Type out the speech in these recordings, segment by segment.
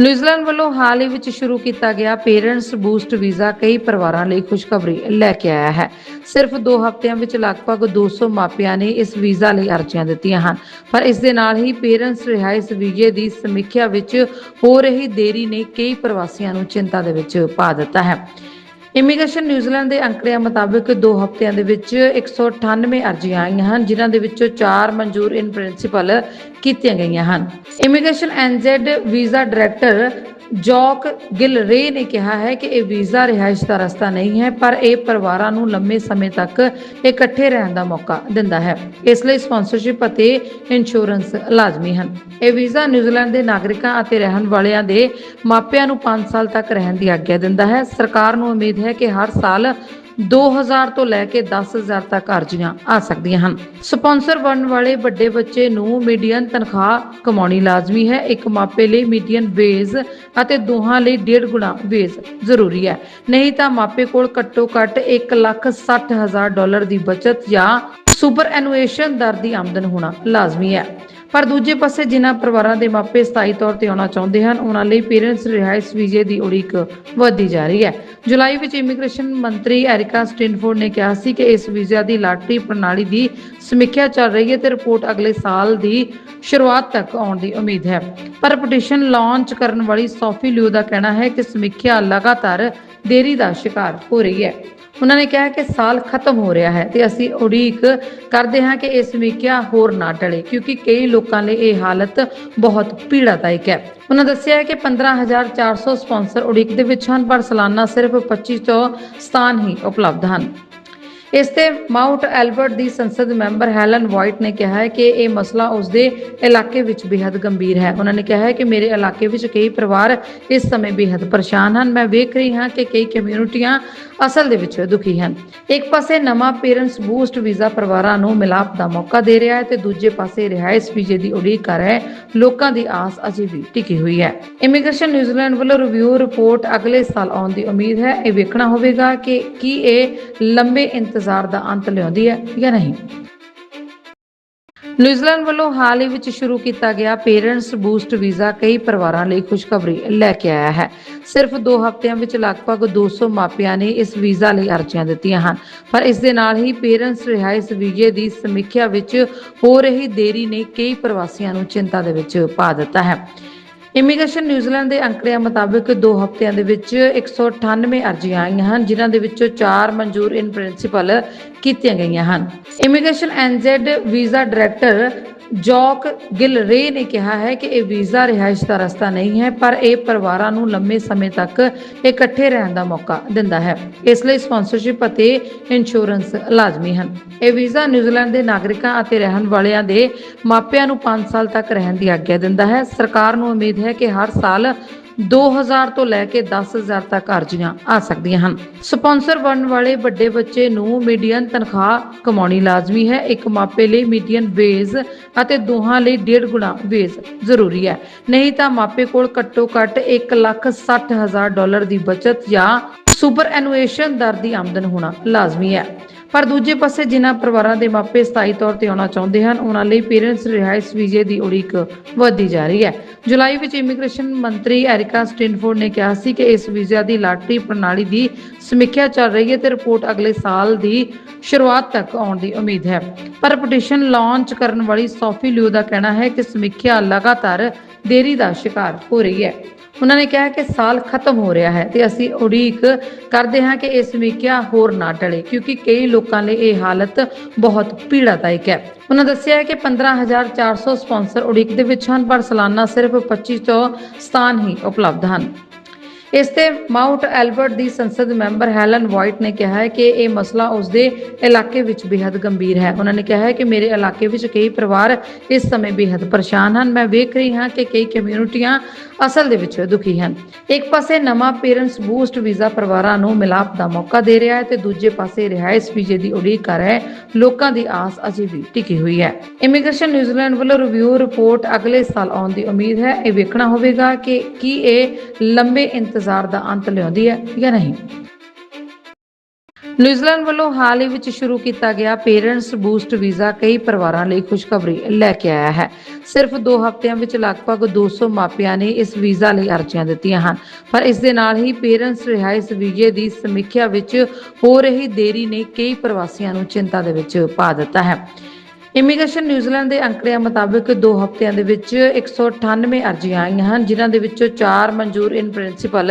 New Zealand ਵੱਲੋਂ ਹਾਲ ਹੀ ਵਿੱਚ ਸ਼ੁਰੂ ਕੀਤਾ ਗਿਆ ਪੇਰੈਂਟਸ ਬੂਸਟ ਵੀਜ਼ਾ ਕਈ ਪਰਿਵਾਰਾਂ ਲਈ ਖੁਸ਼ਖਬਰੀ ਲੈ ਕੇ ਆਇਆ ਹੈ। ਸਿਰਫ 2 ਹਫ਼ਤਿਆਂ ਵਿੱਚ ਲਗਭਗ 200 ਮਾਪਿਆਂ ਨੇ ਇਸ ਵੀਜ਼ਾ ਲਈ ਅਰਜ਼ੀਆਂ ਦਿੱਤੀਆਂ ਹਨ। ਪਰ ਇਸ ਦੇ ਨਾਲ ਹੀ ਪੇਰੈਂਟਸ ਰਿਹਾਇਸ਼ ਵੀਜ਼ੇ ਦੀ ਸਮੀਖਿਆ ਵਿੱਚ ਹੋ ਰਹੀ ਦੇਰੀ ਨੇ ਕਈ ਪ੍ਰਵਾਸੀਆਂ ਨੂੰ ਚਿੰਤਾ ਦੇ ਵਿੱਚ ਪਾ ਦਿੱਤਾ ਹੈ। ਇਮੀਗ੍ਰੇਸ਼ਨ ਨਿਊਜ਼ੀਲੈਂਡ ਦੇ ਅੰਕੜਿਆਂ ਮੁਤਾਬਕ 2 ਹਫ਼ਤਿਆਂ ਦੇ ਵਿੱਚ 198 ਅਰਜ਼ੀਆਂ ਆਈਆਂ ਹਨ, ਜਿਨ੍ਹਾਂ ਦੇ ਵਿੱਚੋਂ 4 ਮਨਜ਼ੂਰ ਇਨ ਪ੍ਰਿੰਸੀਪਲ ਕੀਤੀਆਂ ਗਈਆਂ ਹਨ। Immigration NZ visa director Jock Gilray ਨੇ ਕਿਹਾ ਹੈ ਕਿ ਇਹ ਵੀਜ਼ਾ ਰਿਹਾਇਸ਼ ਦਾ ਰਸਤਾ ਨਹੀਂ ਹੈ, ਪਰ ਇਹ ਪਰਿਵਾਰਾਂ ਨੂੰ ਲੰਮੇ ਸਮੇਂ ਤੱਕ ਇਕੱਠੇ ਰਹਿਣ ਦਾ ਮੌਕਾ ਦਿੰਦਾ ਹੈ। ਇਸ ਲਈ ਸਪਾਂਸਰਸ਼ਿਪ ਅਤੇ ਇੰਸ਼ੋਰੈਂਸ ਲਾਜ਼ਮੀ ਹਨ। ਇਹ ਵੀਜ਼ਾ ਨਿਊਜ਼ੀਲੈਂਡ ਦੇ ਨਾਗਰਿਕਾਂ ਅਤੇ ਰਹਿਣ ਵਾਲਿਆਂ ਦੇ ਮਾਪਿਆਂ ਨੂੰ 5 ਸਾਲ ਤੱਕ ਰਹਿਣ ਦੀ ਆਗਿਆ ਦਿੰਦਾ ਹੈ। ਸਰਕਾਰ ਨੂੰ ਉਮੀਦ ਹੈ ਕਿ ਹਰ ਸਾਲ 2000 ਤੋਂ ਲੈ ਕੇ 10000 ਤੱਕ ਅਰਜ਼ੀਆਂ ਆ ਸਕਦੀਆਂ ਹਨ। ਸਪਾਂਸਰ ਬਣਨ ਵਾਲੇ ਵੱਡੇ ਬੱਚੇ ਨੂੰ ਮੀਡੀਅਨ ਤਨਖਾਹ ਕਮਾਉਣੀ ਲਾਜ਼ਮੀ ਹੈ। ਇੱਕ ਮਾਪੇ ਲਈ ਮੀਡੀਅਨ ਵੇਜ ਅਤੇ ਦੋਹਾਂ ਲਈ ਡੇਢ ਗੁਣਾ ਵੇਜ ਜ਼ਰੂਰੀ ਹੈ। ਨਹੀਂ ਤਾਂ ਮਾਪੇ ਕੋਲ ਘੱਟੋ ਘੱਟ 160000 ਡਾਲਰ ਦੀ ਬਚਤ ਜਾਂ ਸੁਪਰ ਐਨੂਏਸ਼ਨ ਦਰ ਦੀ ਆਮਦਨ ਹੋਣਾ ਲਾਜ਼ਮੀ ਹੈ। ਪਰ ਦੂਜੇ ਪਾਸੇ ਜਿਨ੍ਹਾਂ ਪਰਿਵਾਰਾਂ ਦੇ ਮਾਪੇ ਸਥਾਈ ਤੌਰ ਤੇ ਆਉਣਾ ਚਾਹੁੰਦੇ ਹਨ, ਉਹਨਾਂ ਲਈ ਪੇਰੈਂਟਸ ਰਿਹਾਇਸ਼ ਵੀਜ਼ੇ ਦੀ ਉਡੀਕ ਵਧਦੀ ਜਾ ਰਹੀ ਹੈ। ਜੁਲਾਈ ਵਿੱਚ ਇਮੀਗ੍ਰੇਸ਼ਨ ਮੰਤਰੀ ਐਰਿਕਾ ਸਟਿਨਫੋਰਡ ਨੇ ਕਿਹਾ ਸੀ ਕਿ ਇਸ ਵੀਜ਼ਾ ਦੀ ਲਾਟਰੀ ਪ੍ਰਣਾਲੀ ਦੀ ਸਮੀਖਿਆ ਚੱਲ ਰਹੀ ਹੈ ਤੇ ਰਿਪੋਰਟ ਅਗਲੇ ਸਾਲ ਦੀ ਸ਼ੁਰੂਆਤ ਤੱਕ ਆਉਣ ਦੀ ਉਮੀਦ ਹੈ। ਪਰ ਪਟੀਸ਼ਨ ਲਾਂਚ ਕਰਨ ਵਾਲੀ ਸੋਫੀ ਲਿਊ ਦਾ ਕਹਿਣਾ ਹੈ ਕਿ ਸਮੀਖਿਆ ਲਗਾਤਾਰ ਦੇਰੀ ਦਾ ਸ਼ਿਕਾਰ ਹੋ ਰਹੀ ਹੈ। ਉਹਨਾਂ ਨੇ ਕਿਹਾ ਕਿ ਸਾਲ ਖਤਮ ਹੋ ਰਿਹਾ ਹੈ ਤੇ ਅਸੀਂ ਉਡੀਕ ਕਰਦੇ ਹਾਂ ਕਿ ਇਹ ਸਮੀਖਿਆ ਹੋਰ ਨਾ ਟਲੇ, ਕਿਉਂਕਿ ਕਈ ਲੋਕ ਲੋਕਾਂ ਲਈ ਇਹ ਹਾਲਤ ਬਹੁਤ ਪੀੜਾਦਾਇਕ ਹੈ। ਉਹਨਾਂ ਦੱਸਿਆ ਹੈ ਕਿ 15400 ਸਪਾਂਸਰ ਉਡੀਕ ਦੇ ਵਿੱਚ ਹਨ, ਪਰ ਸਾਲਾਨਾ ਸਿਰਫ 2500 ਸਥਾਨ ਹੀ ਉਪਲਬਧ ਹਨ। ਇਸ ਤੇ ਮਾਊਂਟ ਐਲਬਰਟ ਦੀ ਸੰਸਦ ਮੈਂਬਰ ਹੈਲਨ ਵਾਈਟ ਨੇ ਕਿਹਾ ਹੈ ਕਿ ਇਹ ਮਸਲਾ ਉਸ ਦੇ ਇਲਾਕੇ ਵਿੱਚ ਬੇहद ਗੰਭੀਰ ਹੈ। ਉਹਨਾਂ ਨੇ ਕਿਹਾ ਹੈ ਕਿ ਮੇਰੇ ਇਲਾਕੇ ਵਿੱਚ ਕਈ ਪਰਿਵਾਰ ਇਸ ਸਮੇਂ ਬੇहद ਪਰੇਸ਼ਾਨ ਹਨ। ਮੈਂ ਵੇਖ ਰਹੀ ਹਾਂ ਕਿ ਕਈ ਕਮਿਊਨਿਟੀਆਂ ਅਸਲ ਦੇ ਵਿੱਚ ਦੁਖੀ ਹਨ। ਇੱਕ ਪਾਸੇ ਨਵਾਂ ਪੇਰੈਂਟਸ ਬੂਸਟ ਵੀਜ਼ਾ ਪਰਿਵਾਰਾਂ ਨੂੰ ਮਿਲਾਪ ਦਾ ਮੌਕਾ ਦੇ ਰਿਹਾ ਹੈ ਤੇ ਦੂਜੇ ਪਾਸੇ ਰਿਹਾਇਸ਼ ਵੀਜ਼ੇ ਦੀ ਉਡੀਕ ਕਰ ਰਹੇ ਲੋਕਾਂ ਦੀ ਆਸ ਅਜੇ ਵੀ ਟਿਕੀ ਹੋਈ ਹੈ। ਇਮੀਗ੍ਰੇਸ਼ਨ ਨਿਊਜ਼ੀਲੈਂਡ ਵੱਲੋਂ ਰਿਵਿਊ ਰਿਪੋਰਟ ਅਗਲੇ ਸਾਲ ਆਉਣ ਦੀ ਉਮੀਦ ਹੈ। ਇਹ ਵੇਖਣਾ ਹੋਵੇਗਾ ਕਿ ਕੀ ਇਹ ਲੰਬੇ ਇੰਤਜ਼ਾਰ ਦਾ ਅੰਤ ਲਿਆਉਂਦੀ ਹੈ ਜਾਂ ਨਹੀਂ? ਨਿਊਜ਼ੀਲੈਂਡ ਵੱਲੋਂ ਹਾਲ ਹੀ ਵਿੱਚ ਸ਼ੁਰੂ ਕੀਤਾ ਗਿਆ ਪੇਰੈਂਟਸ ਬੂਸਟ ਵੀਜ਼ਾ, ਕਈ ਪਰਿਵਾਰਾਂ ਲਈ ਖੁਸ਼ਖਬਰੀ ਲੈ ਕੇ ਆਇਆ ਹੈ। ਸਿਰਫ 2 ਹਫ਼ਤਿਆਂ ਵਿੱਚ ਲਗਭਗ 200 ਮਾਪਿਆਂ ਨੇ ਇਸ ਵੀਜ਼ਾ ਲਈ ਅਰਜ਼ੀਆਂ ਦਿੱਤੀਆਂ ਹਨ। ਪਰ ਇਸ ਦੇ ਨਾਲ ਹੀ ਪੇਰੈਂਟਸ ਰਿਹਾਇਸ਼ ਵੀਜ਼ੇ ਦੀ ਸਮੀਖਿਆ ਵਿੱਚ ਹੋ ਰਹੀ ਦੇਰੀ ਨੇ ਕਈ ਪ੍ਰਵਾਸੀਆਂ ਨੂੰ ਚਿੰਤਾ ਦੇ ਵਿੱਚ ਪਾ ਦਿੱਤਾ ਹੈ। ਇਮੀਗ੍ਰੇਸ਼ਨ ਨਿਊਜ਼ੀਲੈਂਡ ਦੇ ਅੰਕੜਿਆਂ ਮੁਤਾਬਕ 2 ਹਫ਼ਤਿਆਂ ਦੇ ਵਿੱਚ 198 ਅਰਜ਼ੀਆਂ ਆਈਆਂ ਹਨ, ਜਿਨ੍ਹਾਂ ਦੇ ਵਿੱਚੋਂ 4 ਮਨਜ਼ੂਰ ਇਨ ਪ੍ਰਿੰਸੀਪਲ ਕੀਤੀਆਂ ਗਈਆਂ ਹਨ। Immigration NZ visa director Jock Gilray ਨੇ ਕਿਹਾ ਹੈ ਕਿ ਇਹ ਵੀਜ਼ਾ ਰਿਹਾਇਸ਼ ਦਾ ਰਸਤਾ ਨਹੀਂ ਹੈ, ਪਰ ਇਹ ਪਰਿਵਾਰਾਂ ਨੂੰ ਲੰਮੇ ਸਮੇਂ ਤੱਕ ਇਕੱਠੇ ਰਹਿਣ ਦਾ ਮੌਕਾ ਦਿੰਦਾ ਹੈ। ਇਸ ਲਈ ਸਪਾਂਸਰਸ਼ਿਪ ਅਤੇ ਇੰਸ਼ੋਰੈਂਸ ਲਾਜ਼ਮੀ ਹਨ। ਇਹ ਵੀਜ਼ਾ ਨਿਊਜ਼ੀਲੈਂਡ ਦੇ ਨਾਗਰਿਕਾਂ ਅਤੇ ਰਹਿਣ ਵਾਲਿਆਂ ਦੇ ਮਾਪਿਆਂ ਨੂੰ 5 ਸਾਲ ਤੱਕ ਰਹਿਣ ਦੀ ਆਗਿਆ ਦਿੰਦਾ ਹੈ। ਸਰਕਾਰ ਨੂੰ ਉਮੀਦ ਹੈ ਕਿ ਹਰ ਸਾਲ 2000 ਤੋਂ ਲੈ ਕੇ 10000 ਤੱਕ ਅਰਜ਼ੀਆਂ ਆ ਸਕਦੀਆਂ ਹਨ। ਸਪਾਂਸਰ ਬਣਨ ਵਾਲੇ ਵੱਡੇ ਬੱਚੇ ਨੂੰ ਮੀਡੀਅਨ ਤਨਖਾਹ ਕਮਾਉਣੀ ਲਾਜ਼ਮੀ ਹੈ। ਇੱਕ ਮਾਪੇ ਲਈ ਮੀਡੀਅਨ ਵੇਜ ਅਤੇ ਦੋਹਾਂ ਲਈ ਡੇਢ ਗੁਣਾ ਵੇਜ ਜ਼ਰੂਰੀ ਹੈ। ਨਹੀਂ ਤਾਂ ਮਾਪੇ ਕੋਲ ਘੱਟੋ ਘੱਟ 160000 ਡਾਲਰ ਦੀ ਬਚਤ ਜਾਂ ਸੁਪਰ ਐਨੂਏਸ਼ਨ ਦਰ ਦੀ ਆਮਦਨ ਹੋਣਾ ਲਾਜ਼ਮੀ ਹੈ। ਪਰ ਦੂਜੇ ਪਾਸੇ ਜਿਨ੍ਹਾਂ ਪਰਿਵਾਰਾਂ ਦੇ ਮਾਪੇ ਸਥਾਈ ਤੌਰ ਤੇ ਆਉਣਾ ਚਾਹੁੰਦੇ ਹਨ, ਉਹਨਾਂ ਲਈ ਪੇਰੈਂਟਸ ਰਿਹਾਇਸ਼ ਵੀਜ਼ੇ ਦੀ ਉਡੀਕ ਵਧਦੀ ਜਾ ਰਹੀ ਹੈ। ਜੁਲਾਈ ਵਿੱਚ ਇਮੀਗ੍ਰੇਸ਼ਨ ਮੰਤਰੀ ਐਰਿਕਾ ਸਟਿਨਫੋਰਡ ਨੇ ਕਿਹਾ ਸੀ ਕਿ ਇਸ ਵੀਜ਼ਾ ਦੀ ਲਾਟਰੀ ਪ੍ਰਣਾਲੀ ਦੀ ਸਮੀਖਿਆ ਚੱਲ ਰਹੀ ਹੈ ਤੇ ਰਿਪੋਰਟ ਅਗਲੇ ਸਾਲ ਦੀ ਸ਼ੁਰੂਆਤ ਤੱਕ ਆਉਣ ਦੀ ਉਮੀਦ ਹੈ। ਪਰ ਪਟੀਸ਼ਨ ਲਾਂਚ ਕਰਨ ਵਾਲੀ ਸੋਫੀ ਲਿਊ ਦਾ ਕਹਿਣਾ ਹੈ ਕਿ ਸਮੀਖਿਆ ਲਗਾਤਾਰ ਦੇਰੀ ਦਾ ਸ਼ਿਕਾਰ ਹੋ ਰਹੀ ਹੈ। ਉਹਨਾਂ ਨੇ ਕਿਹਾ ਕਿ ਸਾਲ ਖਤਮ ਹੋ ਰਿਹਾ ਹੈ ਤੇ ਅਸੀਂ ਉਡੀਕ ਕਰਦੇ ਹਾਂ ਕਿ ਇਹ ਸਮੀਖਿਆ ਹੋਰ ਨਾ ਟਲੇ, ਕਿਉਂਕਿ ਕਈ ਲੋਕਾਂ ਲਈ ਇਹ ਹਾਲਤ ਬਹੁਤ ਪੀੜਾਦਾਇਕ ਹੈ। ਉਹਨਾਂ ਦੱਸਿਆ ਹੈ ਕਿ 15400 ਸਪਾਂਸਰ ਉਡੀਕ ਦੇ ਵਿੱਚ ਹਨ, ਪਰ ਸਾਲਾਨਾ ਸਿਰਫ 2500 ਸਥਾਨ ਹੀ ਉਪਲਬਧ ਹਨ। ਇਸ ਤੇ ਮਾਊਂਟ ਐਲਬਰਟ ਦੀ ਸੰਸਦ ਮੈਂਬਰ ਹੈਲਨ ਵਾਈਟ ਨੇ ਕਿਹਾ ਹੈ ਕਿ ਇਹ ਮਸਲਾ ਉਸ ਦੇ ਇਲਾਕੇ ਵਿੱਚ ਬੇहद ਗੰਭੀਰ ਹੈ। ਉਹਨਾਂ ਨੇ ਕਿਹਾ ਹੈ ਕਿ ਮੇਰੇ ਇਲਾਕੇ ਵਿੱਚ ਕਈ ਪਰਿਵਾਰ ਇਸ ਸਮੇਂ ਬੇहद ਪਰੇਸ਼ਾਨ ਹਨ। ਮੈਂ ਵੇਖ ਰਹੀ ਹਾਂ ਕਿ ਕਈ ਕਮਿਊਨਿਟੀਆਂ ਅਸਲ ਦੇ ਵਿੱਚ ਦੁਖੀ ਹਨ। ਇੱਕ ਪਾਸੇ ਨਵਾਂ ਪੇਰੈਂਟਸ ਬੂਸਟ ਵੀਜ਼ਾ ਪਰਿਵਾਰਾਂ ਨੂੰ ਮਿਲਾਪ ਦਾ ਮੌਕਾ ਦੇ ਰਿਹਾ ਹੈ ਤੇ ਦੂਜੇ ਪਾਸੇ ਰਿਹਾਇਸ਼ ਵੀਜ਼ੇ ਦੀ ਉਡੀਕ ਕਰ ਰਹੇ ਲੋਕਾਂ ਦੀ ਆਸ ਅਜੇ ਵੀ ਟਿਕੀ ਹੋਈ ਹੈ। ਇਮੀਗ੍ਰੇਸ਼ਨ ਨਿਊਜ਼ੀਲੈਂਡ ਵੱਲੋਂ ਰਿਵਿਊ ਰਿਪੋਰਟ ਅਗਲੇ ਸਾਲ ਆਉਣ ਦੀ ਉਮੀਦ ਹੈ। ਇਹ ਵੇਖਣਾ ਹੋਵੇਗਾ ਕਿ ਕੀ ਇਹ ਲੰਬੇ ਇੰਤਜ਼ਾਰ ਦਾ ਅੰਤ ਲਿਆਉਂਦੀ ਹੈ ਜਾਂ ਨਹੀਂ? ਨਿਊਜ਼ੀਲੈਂਡ ਵੱਲੋਂ ਹਾਲ ਹੀ ਵਿੱਚ ਸ਼ੁਰੂ ਕੀਤਾ ਗਿਆ ਪੇਰੈਂਟਸ ਬੂਸਟ ਵੀਜ਼ਾ, ਕਈ ਪਰਿਵਾਰਾਂ ਲਈ ਖੁਸ਼ਖਬਰੀ ਲੈ ਕੇ ਆਇਆ ਹੈ। ਸਿਰਫ 2 ਹਫ਼ਤਿਆਂ ਵਿੱਚ ਲਗਭਗ 200 ਮਾਪਿਆਂ ਨੇ ਇਸ ਵੀਜ਼ਾ ਲਈ ਅਰਜ਼ੀਆਂ ਦਿੱਤੀਆਂ ਹਨ। ਪਰ ਇਸ ਦੇ ਨਾਲ ਹੀ ਪੇਰੈਂਟਸ ਰਿਹਾਇਸ਼ ਵੀਜ਼ੇ ਦੀ ਸਮੀਖਿਆ ਵਿੱਚ ਹੋ ਰਹੀ ਦੇਰੀ ਨੇ ਕਈ ਪ੍ਰਵਾਸੀਆਂ ਨੂੰ ਚਿੰਤਾ ਦੇ ਵਿੱਚ ਪਾ ਦਿੱਤਾ ਹੈ। ਇਮੀਗ੍ਰੇਸ਼ਨ ਨਿਊਜ਼ੀਲੈਂਡ ਦੇ ਅੰਕੜਿਆਂ ਮੁਤਾਬਕ 2 ਹਫ਼ਤਿਆਂ ਦੇ ਵਿੱਚ 198 ਅਰਜ਼ੀਆਂ ਆਈਆਂ ਹਨ, ਜਿਨ੍ਹਾਂ ਦੇ ਵਿੱਚੋਂ 4 ਮਨਜ਼ੂਰ ਇਨ ਪ੍ਰਿੰਸੀਪਲ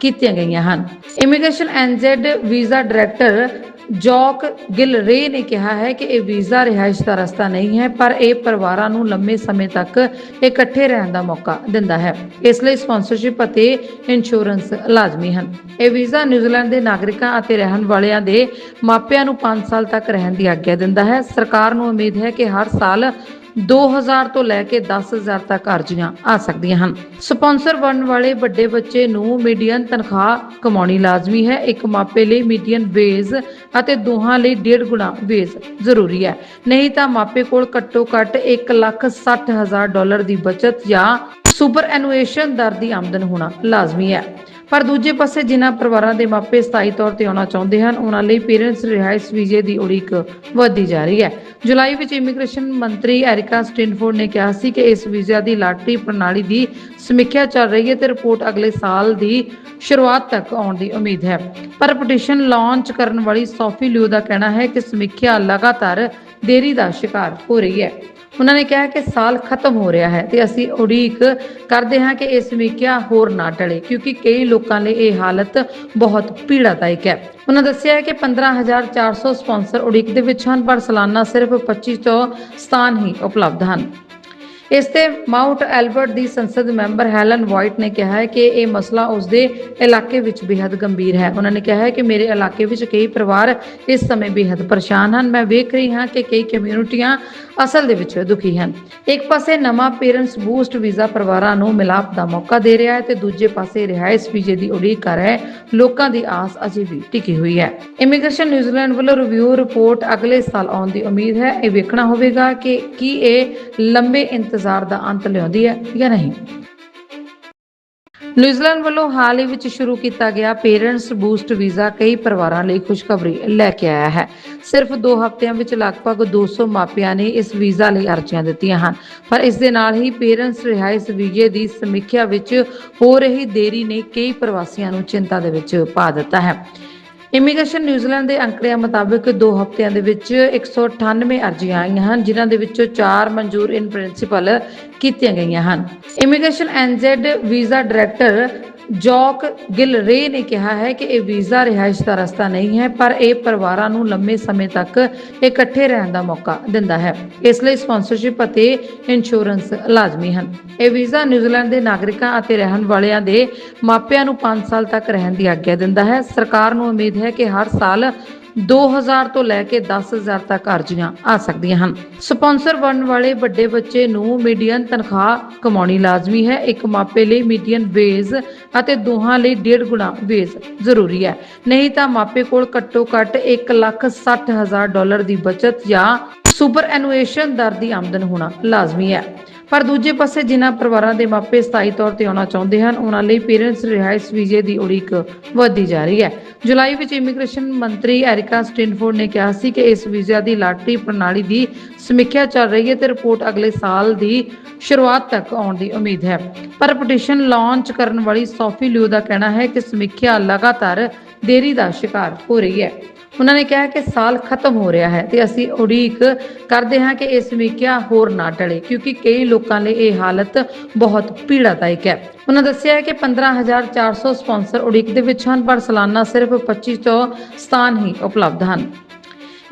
ਕੀਤੀਆਂ ਗਈਆਂ ਹਨ। Immigration NZ visa director Jock Gilray ਨੇ ਕਿਹਾ ਹੈ ਕਿ ਇਹ ਵੀਜ਼ਾ ਰਿਹਾਇਸ਼ ਦਾ ਰਸਤਾ ਨਹੀਂ ਹੈ, ਪਰ ਇਹ ਪਰਿਵਾਰਾਂ ਨੂੰ ਲੰਮੇ ਸਮੇਂ ਤੱਕ ਇਕੱਠੇ ਰਹਿਣ ਦਾ ਮੌਕਾ ਦਿੰਦਾ ਹੈ। ਇਸ ਲਈ ਸਪਾਂਸਰਸ਼ਿਪ ਅਤੇ ਇੰਸ਼ੋਰੈਂਸ ਲਾਜ਼ਮੀ ਹਨ। ਇਹ ਵੀਜ਼ਾ ਨਿਊਜ਼ੀਲੈਂਡ ਦੇ ਨਾਗਰਿਕਾਂ ਅਤੇ ਰਹਿਣ ਵਾਲਿਆਂ ਦੇ ਮਾਪਿਆਂ ਨੂੰ 5 ਸਾਲ ਤੱਕ ਰਹਿਣ ਦੀ ਆਗਿਆ ਦਿੰਦਾ ਹੈ। ਸਰਕਾਰ ਨੂੰ ਉਮੀਦ ਹੈ ਕਿ ਹਰ ਸਾਲ 2000 ਤੋਂ ਲੈ ਕੇ 10000 ਤੱਕ ਅਰਜ਼ੀਆਂ ਆ ਸਕਦੀਆਂ ਹਨ। ਸਪਾਂਸਰ ਬਣਨ ਵਾਲੇ ਵੱਡੇ ਬੱਚੇ ਨੂੰ ਮੀਡੀਅਨ ਤਨਖਾਹ ਕਮਾਉਣੀ ਲਾਜ਼ਮੀ ਹੈ। ਇੱਕ ਮਾਪੇ ਲਈ ਮੀਡੀਅਨ ਵੇਜ ਅਤੇ ਦੋਹਾਂ ਲਈ ਡੇਢ ਗੁਣਾ ਵੇਜ ਜ਼ਰੂਰੀ ਹੈ। ਨਹੀਂ ਤਾਂ ਮਾਪੇ ਕੋਲ ਘੱਟੋ ਘੱਟ 160000 ਡਾਲਰ ਦੀ ਬਚਤ ਜਾਂ ਸੁਪਰ ਐਨੂਏਸ਼ਨ ਦਰ ਦੀ ਆਮਦਨ ਹੋਣਾ ਲਾਜ਼ਮੀ ਹੈ। ਪਰ ਦੂਜੇ ਪਾਸੇ ਜਿਨ੍ਹਾਂ ਪਰਿਵਾਰਾਂ ਦੇ ਮਾਪੇ ਸਥਾਈ ਤੌਰ ਤੇ ਆਉਣਾ ਚਾਹੁੰਦੇ ਹਨ, ਉਹਨਾਂ ਲਈ ਪੇਰੈਂਟਸ ਰਿਹਾਇਸ਼ ਵੀਜ਼ੇ ਦੀ ਉਡੀਕ ਵਧਦੀ ਜਾ ਰਹੀ ਹੈ। ਜੁਲਾਈ ਵਿੱਚ ਇਮੀਗ੍ਰੇਸ਼ਨ ਮੰਤਰੀ ਐਰਿਕਾ ਸਟਿਨਫੋਰਡ ਨੇ ਕਿਹਾ ਸੀ ਕਿ ਇਸ ਵੀਜ਼ਾ ਦੀ ਲਾਟਰੀ ਪ੍ਰਣਾਲੀ ਦੀ ਸਮੀਖਿਆ ਚੱਲ ਰਹੀ ਹੈ ਤੇ ਰਿਪੋਰਟ ਅਗਲੇ ਸਾਲ ਦੀ ਸ਼ੁਰੂਆਤ ਤੱਕ ਆਉਣ ਦੀ ਉਮੀਦ ਹੈ। ਪਰ ਪਟੀਸ਼ਨ ਲਾਂਚ ਕਰਨ ਵਾਲੀ ਸੋਫੀ ਲਿਊ ਦਾ ਕਹਿਣਾ ਹੈ ਕਿ ਸਮੀਖਿਆ ਲਗਾਤਾਰ ਦੇਰੀ ਦਾ ਸ਼ਿਕਾਰ ਹੋ ਰਹੀ ਹੈ। ਉਹਨਾਂ ਨੇ ਕਿਹਾ ਕਿ ਸਾਲ ਖਤਮ ਹੋ ਰਿਹਾ ਹੈ ਤੇ ਅਸੀਂ ਉਡੀਕ ਕਰਦੇ ਹਾਂ ਕਿ ਇਹ ਸਮੀਖਿਆ ਹੋਰ ਨਾ ਟਲੇ, ਕਿਉਂਕਿ ਕਈ ਲੋਕਾਂ ਲਈ ਇਹ ਹਾਲਤ ਬਹੁਤ ਪੀੜਾਦਾਇਕ ਹੈ। ਉਹਨਾਂ ਦੱਸਿਆ ਹੈ ਕਿ 15400 ਸਪਾਂਸਰ ਉਡੀਕ ਦੇ ਵਿੱਚ ਹਨ, ਪਰ ਸਾਲਾਨਾ ਸਿਰਫ 2500 ਸਥਾਨ ਹੀ ਉਪਲਬਧ ਹਨ। ਇਸ ਤੇ ਮਾਊਂਟ ਐਲਬਰਟ ਦੀ ਸੰਸਦ ਮੈਂਬਰ ਹੈਲਨ ਵਾਈਟ ਨੇ ਕਿਹਾ ਹੈ ਕਿ ਇਹ ਮਸਲਾ ਉਸ ਦੇ ਇਲਾਕੇ ਵਿੱਚ ਬੇहद ਗੰਭੀਰ ਹੈ। ਉਹਨਾਂ ਨੇ ਕਿਹਾ ਹੈ ਕਿ ਮੇਰੇ ਇਲਾਕੇ ਵਿੱਚ ਕਈ ਪਰਿਵਾਰ ਇਸ ਸਮੇਂ ਬੇहद ਪਰੇਸ਼ਾਨ ਹਨ। ਮੈਂ ਵੇਖ ਰਹੀ ਹਾਂ ਕਿ ਕਈ ਕਮਿਊਨਿਟੀਆਂ ਅਸਲ ਦੇ ਵਿੱਚ ਦੁਖੀ ਹਨ। ਇੱਕ ਪਾਸੇ ਨਵਾਂ ਪੇਰੈਂਟਸ ਬੂਸਟ ਵੀਜ਼ਾ ਪਰਿਵਾਰਾਂ ਨੂੰ ਮਿਲਾਪ ਦਾ ਮੌਕਾ ਦੇ ਰਿਹਾ ਹੈ ਤੇ ਦੂਜੇ ਪਾਸੇ ਰਿਹਾਇਸ਼ ਵੀਜ਼ੇ ਦੀ ਉਡੀਕ ਕਰ ਰਹੇ ਲੋਕਾਂ ਦੀ ਆਸ ਅਜੇ ਵੀ ਟਿਕੀ ਹੋਈ ਹੈ। ਇਮੀਗ੍ਰੇਸ਼ਨ ਨਿਊਜ਼ੀਲੈਂਡ ਵੱਲੋਂ ਰਿਵਿਊ ਰਿਪੋਰਟ ਅਗਲੇ ਸਾਲ ਆਉਣ ਦੀ ਉਮੀਦ ਹੈ। ਇਹ ਵੇਖਣਾ ਹੋਵੇਗਾ ਕਿ ਕੀ ਇਹ ਲੰਬੇ ਇੰਤਜ਼ਾਰ ਦਾ ਅੰਤ ਲਿਆਉਂਦੀ ਹੈ ਜਾਂ ਨਹੀਂ? ਨਿਊਜ਼ੀਲੈਂਡ ਵੱਲੋਂ ਹਾਲ ਹੀ ਵਿੱਚ ਸ਼ੁਰੂ ਕੀਤਾ ਗਿਆ ਪੇਰੈਂਟਸ ਬੂਸਟ ਵੀਜ਼ਾ ਕਈ ਪਰਿਵਾਰਾਂ ਲਈ ਖੁਸ਼ਖਬਰੀ ਲੈ ਕੇ ਆਇਆ ਹੈ। ਸਿਰਫ 2 ਹਫ਼ਤਿਆਂ ਵਿੱਚ ਲਗਭਗ 200 ਮਾਪਿਆਂ ਨੇ ਇਸ ਵੀਜ਼ਾ ਲਈ ਅਰਜ਼ੀਆਂ ਦਿੱਤੀਆਂ ਹਨ। ਪਰ ਇਸ ਦੇ ਨਾਲ ਹੀ ਪੇਰੈਂਟਸ ਰਿਹਾਇਸ਼ ਵੀਜ਼ੇ ਦੀ ਸਮੀਖਿਆ ਵਿੱਚ ਹੋ ਰਹੀ ਦੇਰੀ ਨੇ ਕਈ ਪ੍ਰਵਾਸੀਆਂ ਨੂੰ ਚਿੰਤਾ ਦੇ ਵਿੱਚ ਪਾ ਦਿੱਤਾ ਹੈ। ਇਮੀਗ੍ਰੇਸ਼ਨ ਨਿਊਜ਼ੀਲੈਂਡ ਦੇ ਅੰਕੜਿਆਂ ਮੁਤਾਬਕ 2 ਹਫ਼ਤਿਆਂ ਦੇ ਵਿੱਚ 198 ਅਰਜ਼ੀਆਂ ਆਈਆਂ ਹਨ, ਜਿਨ੍ਹਾਂ ਦੇ ਵਿੱਚੋਂ 4 ਮਨਜ਼ੂਰ ਇਨ ਪ੍ਰਿੰਸੀਪਲ ਕੀਤੀਆਂ ਗਈਆਂ ਹਨ। Immigration NZ visa director Jock Gilray ਨੇ ਕਿਹਾ ਹੈ ਕਿ ਇਹ ਵੀਜ਼ਾ ਰਿਹਾਇਸ਼ ਦਾ ਰਸਤਾ ਨਹੀਂ ਹੈ, ਪਰ ਇਹ ਪਰਿਵਾਰਾਂ ਨੂੰ ਲੰਮੇ ਸਮੇਂ ਤੱਕ ਇਕੱਠੇ ਰਹਿਣ ਦਾ ਮੌਕਾ ਦਿੰਦਾ ਹੈ। ਇਸ ਲਈ ਸਪਾਂਸਰਸ਼ਿਪ ਅਤੇ ਇੰਸ਼ੋਰੈਂਸ ਲਾਜ਼ਮੀ ਹਨ। ਇਹ ਵੀਜ਼ਾ ਨਿਊਜ਼ੀਲੈਂਡ ਦੇ ਨਾਗਰਿਕਾਂ ਅਤੇ ਰਹਿਣ ਵਾਲਿਆਂ ਦੇ ਮਾਪਿਆਂ ਨੂੰ 5 ਸਾਲ ਤੱਕ ਰਹਿਣ ਦੀ ਆਗਿਆ ਦਿੰਦਾ ਹੈ। ਸਰਕਾਰ ਨੂੰ ਉਮੀਦ ਹੈ ਕਿ ਹਰ ਸਾਲ 2000 ਤੋਂ ਲੈ ਕੇ 10000 ਤੱਕ ਅਰਜ਼ੀਆਂ ਆ ਸਕਦੀਆਂ ਹਨ। ਸਪਾਂਸਰ ਬਣਨ ਵਾਲੇ ਵੱਡੇ ਬੱਚੇ ਨੂੰ ਮੀਡੀਅਨ ਤਨਖਾਹ ਕਮਾਉਣੀ ਲਾਜ਼ਮੀ ਹੈ। ਇੱਕ ਮਾਪੇ ਲਈ ਮੀਡੀਅਨ ਵੇਜ ਅਤੇ ਦੋਹਾਂ ਲਈ ਡੇਢ ਗੁਣਾ ਵੇਜ ਜ਼ਰੂਰੀ ਹੈ। ਨਹੀਂ ਤਾਂ ਮਾਪੇ ਕੋਲ ਘੱਟੋ ਘੱਟ 160000 ਡਾਲਰ ਦੀ ਬਚਤ ਜਾਂ ਸੁਪਰ ਐਨੂਏਸ਼ਨ ਦਰ ਦੀ ਆਮਦਨ ਹੋਣਾ ਲਾਜ਼ਮੀ ਹੈ। ਪਰ ਦੂਜੇ ਪਾਸੇ ਜਿਨ੍ਹਾਂ ਪਰਿਵਾਰਾਂ ਦੇ ਮਾਪੇ ਸਥਾਈ ਤੌਰ ਤੇ ਆਉਣਾ ਚਾਹੁੰਦੇ ਹਨ, ਉਹਨਾਂ ਲਈ ਪੇਰੈਂਟਸ ਰਿਹਾਇਸ਼ ਵੀਜ਼ੇ ਦੀ ਉਡੀਕ ਵਧਦੀ ਜਾ ਰਹੀ ਹੈ। ਜੁਲਾਈ ਵਿੱਚ ਇਮੀਗ੍ਰੇਸ਼ਨ ਮੰਤਰੀ ਐਰਿਕਾ ਸਟਿਨਫੋਰਡ ਨੇ ਕਿਹਾ ਸੀ ਕਿ ਇਸ ਵੀਜ਼ਾ ਦੀ ਲਾਟਰੀ ਪ੍ਰਣਾਲੀ ਦੀ ਸਮੀਖਿਆ ਚੱਲ ਰਹੀ ਹੈ ਤੇ ਰਿਪੋਰਟ ਅਗਲੇ ਸਾਲ ਦੀ ਸ਼ੁਰੂਆਤ ਤੱਕ ਆਉਣ ਦੀ ਉਮੀਦ ਹੈ। ਪਰ ਪਟੀਸ਼ਨ ਲਾਂਚ ਕਰਨ ਵਾਲੀ ਸੋਫੀ ਲਿਊ ਦਾ ਕਹਿਣਾ ਹੈ ਕਿ ਸਮੀਖਿਆ ਲਗਾਤਾਰ ਦੇਰੀ ਦਾ ਸ਼ਿਕਾਰ ਹੋ ਰਹੀ ਹੈ। ਉਹਨਾਂ ਨੇ ਕਿਹਾ ਕਿ ਸਾਲ ਖਤਮ ਹੋ ਰਿਹਾ ਹੈ ਤੇ ਅਸੀਂ ਉਡੀਕ ਕਰਦੇ ਹਾਂ ਕਿ ਇਹ ਸਮੀਖਿਆ ਹੋਰ ਨਾ ਟਲੇ, ਕਿਉਂਕਿ ਕਈ ਲੋਕਾਂ ਲਈ ਇਹ ਹਾਲਤ ਬਹੁਤ ਪੀੜਾਦਾਇਕ ਹੈ। ਉਹਨਾਂ ਦੱਸਿਆ ਹੈ ਕਿ 15400 ਸਪਾਂਸਰ ਉਡੀਕ ਦੇ ਵਿੱਚ ਹਨ, ਪਰ ਸਾਲਾਨਾ ਸਿਰਫ 2500 ਸਥਾਨ ਹੀ ਉਪਲਬਧ ਹਨ।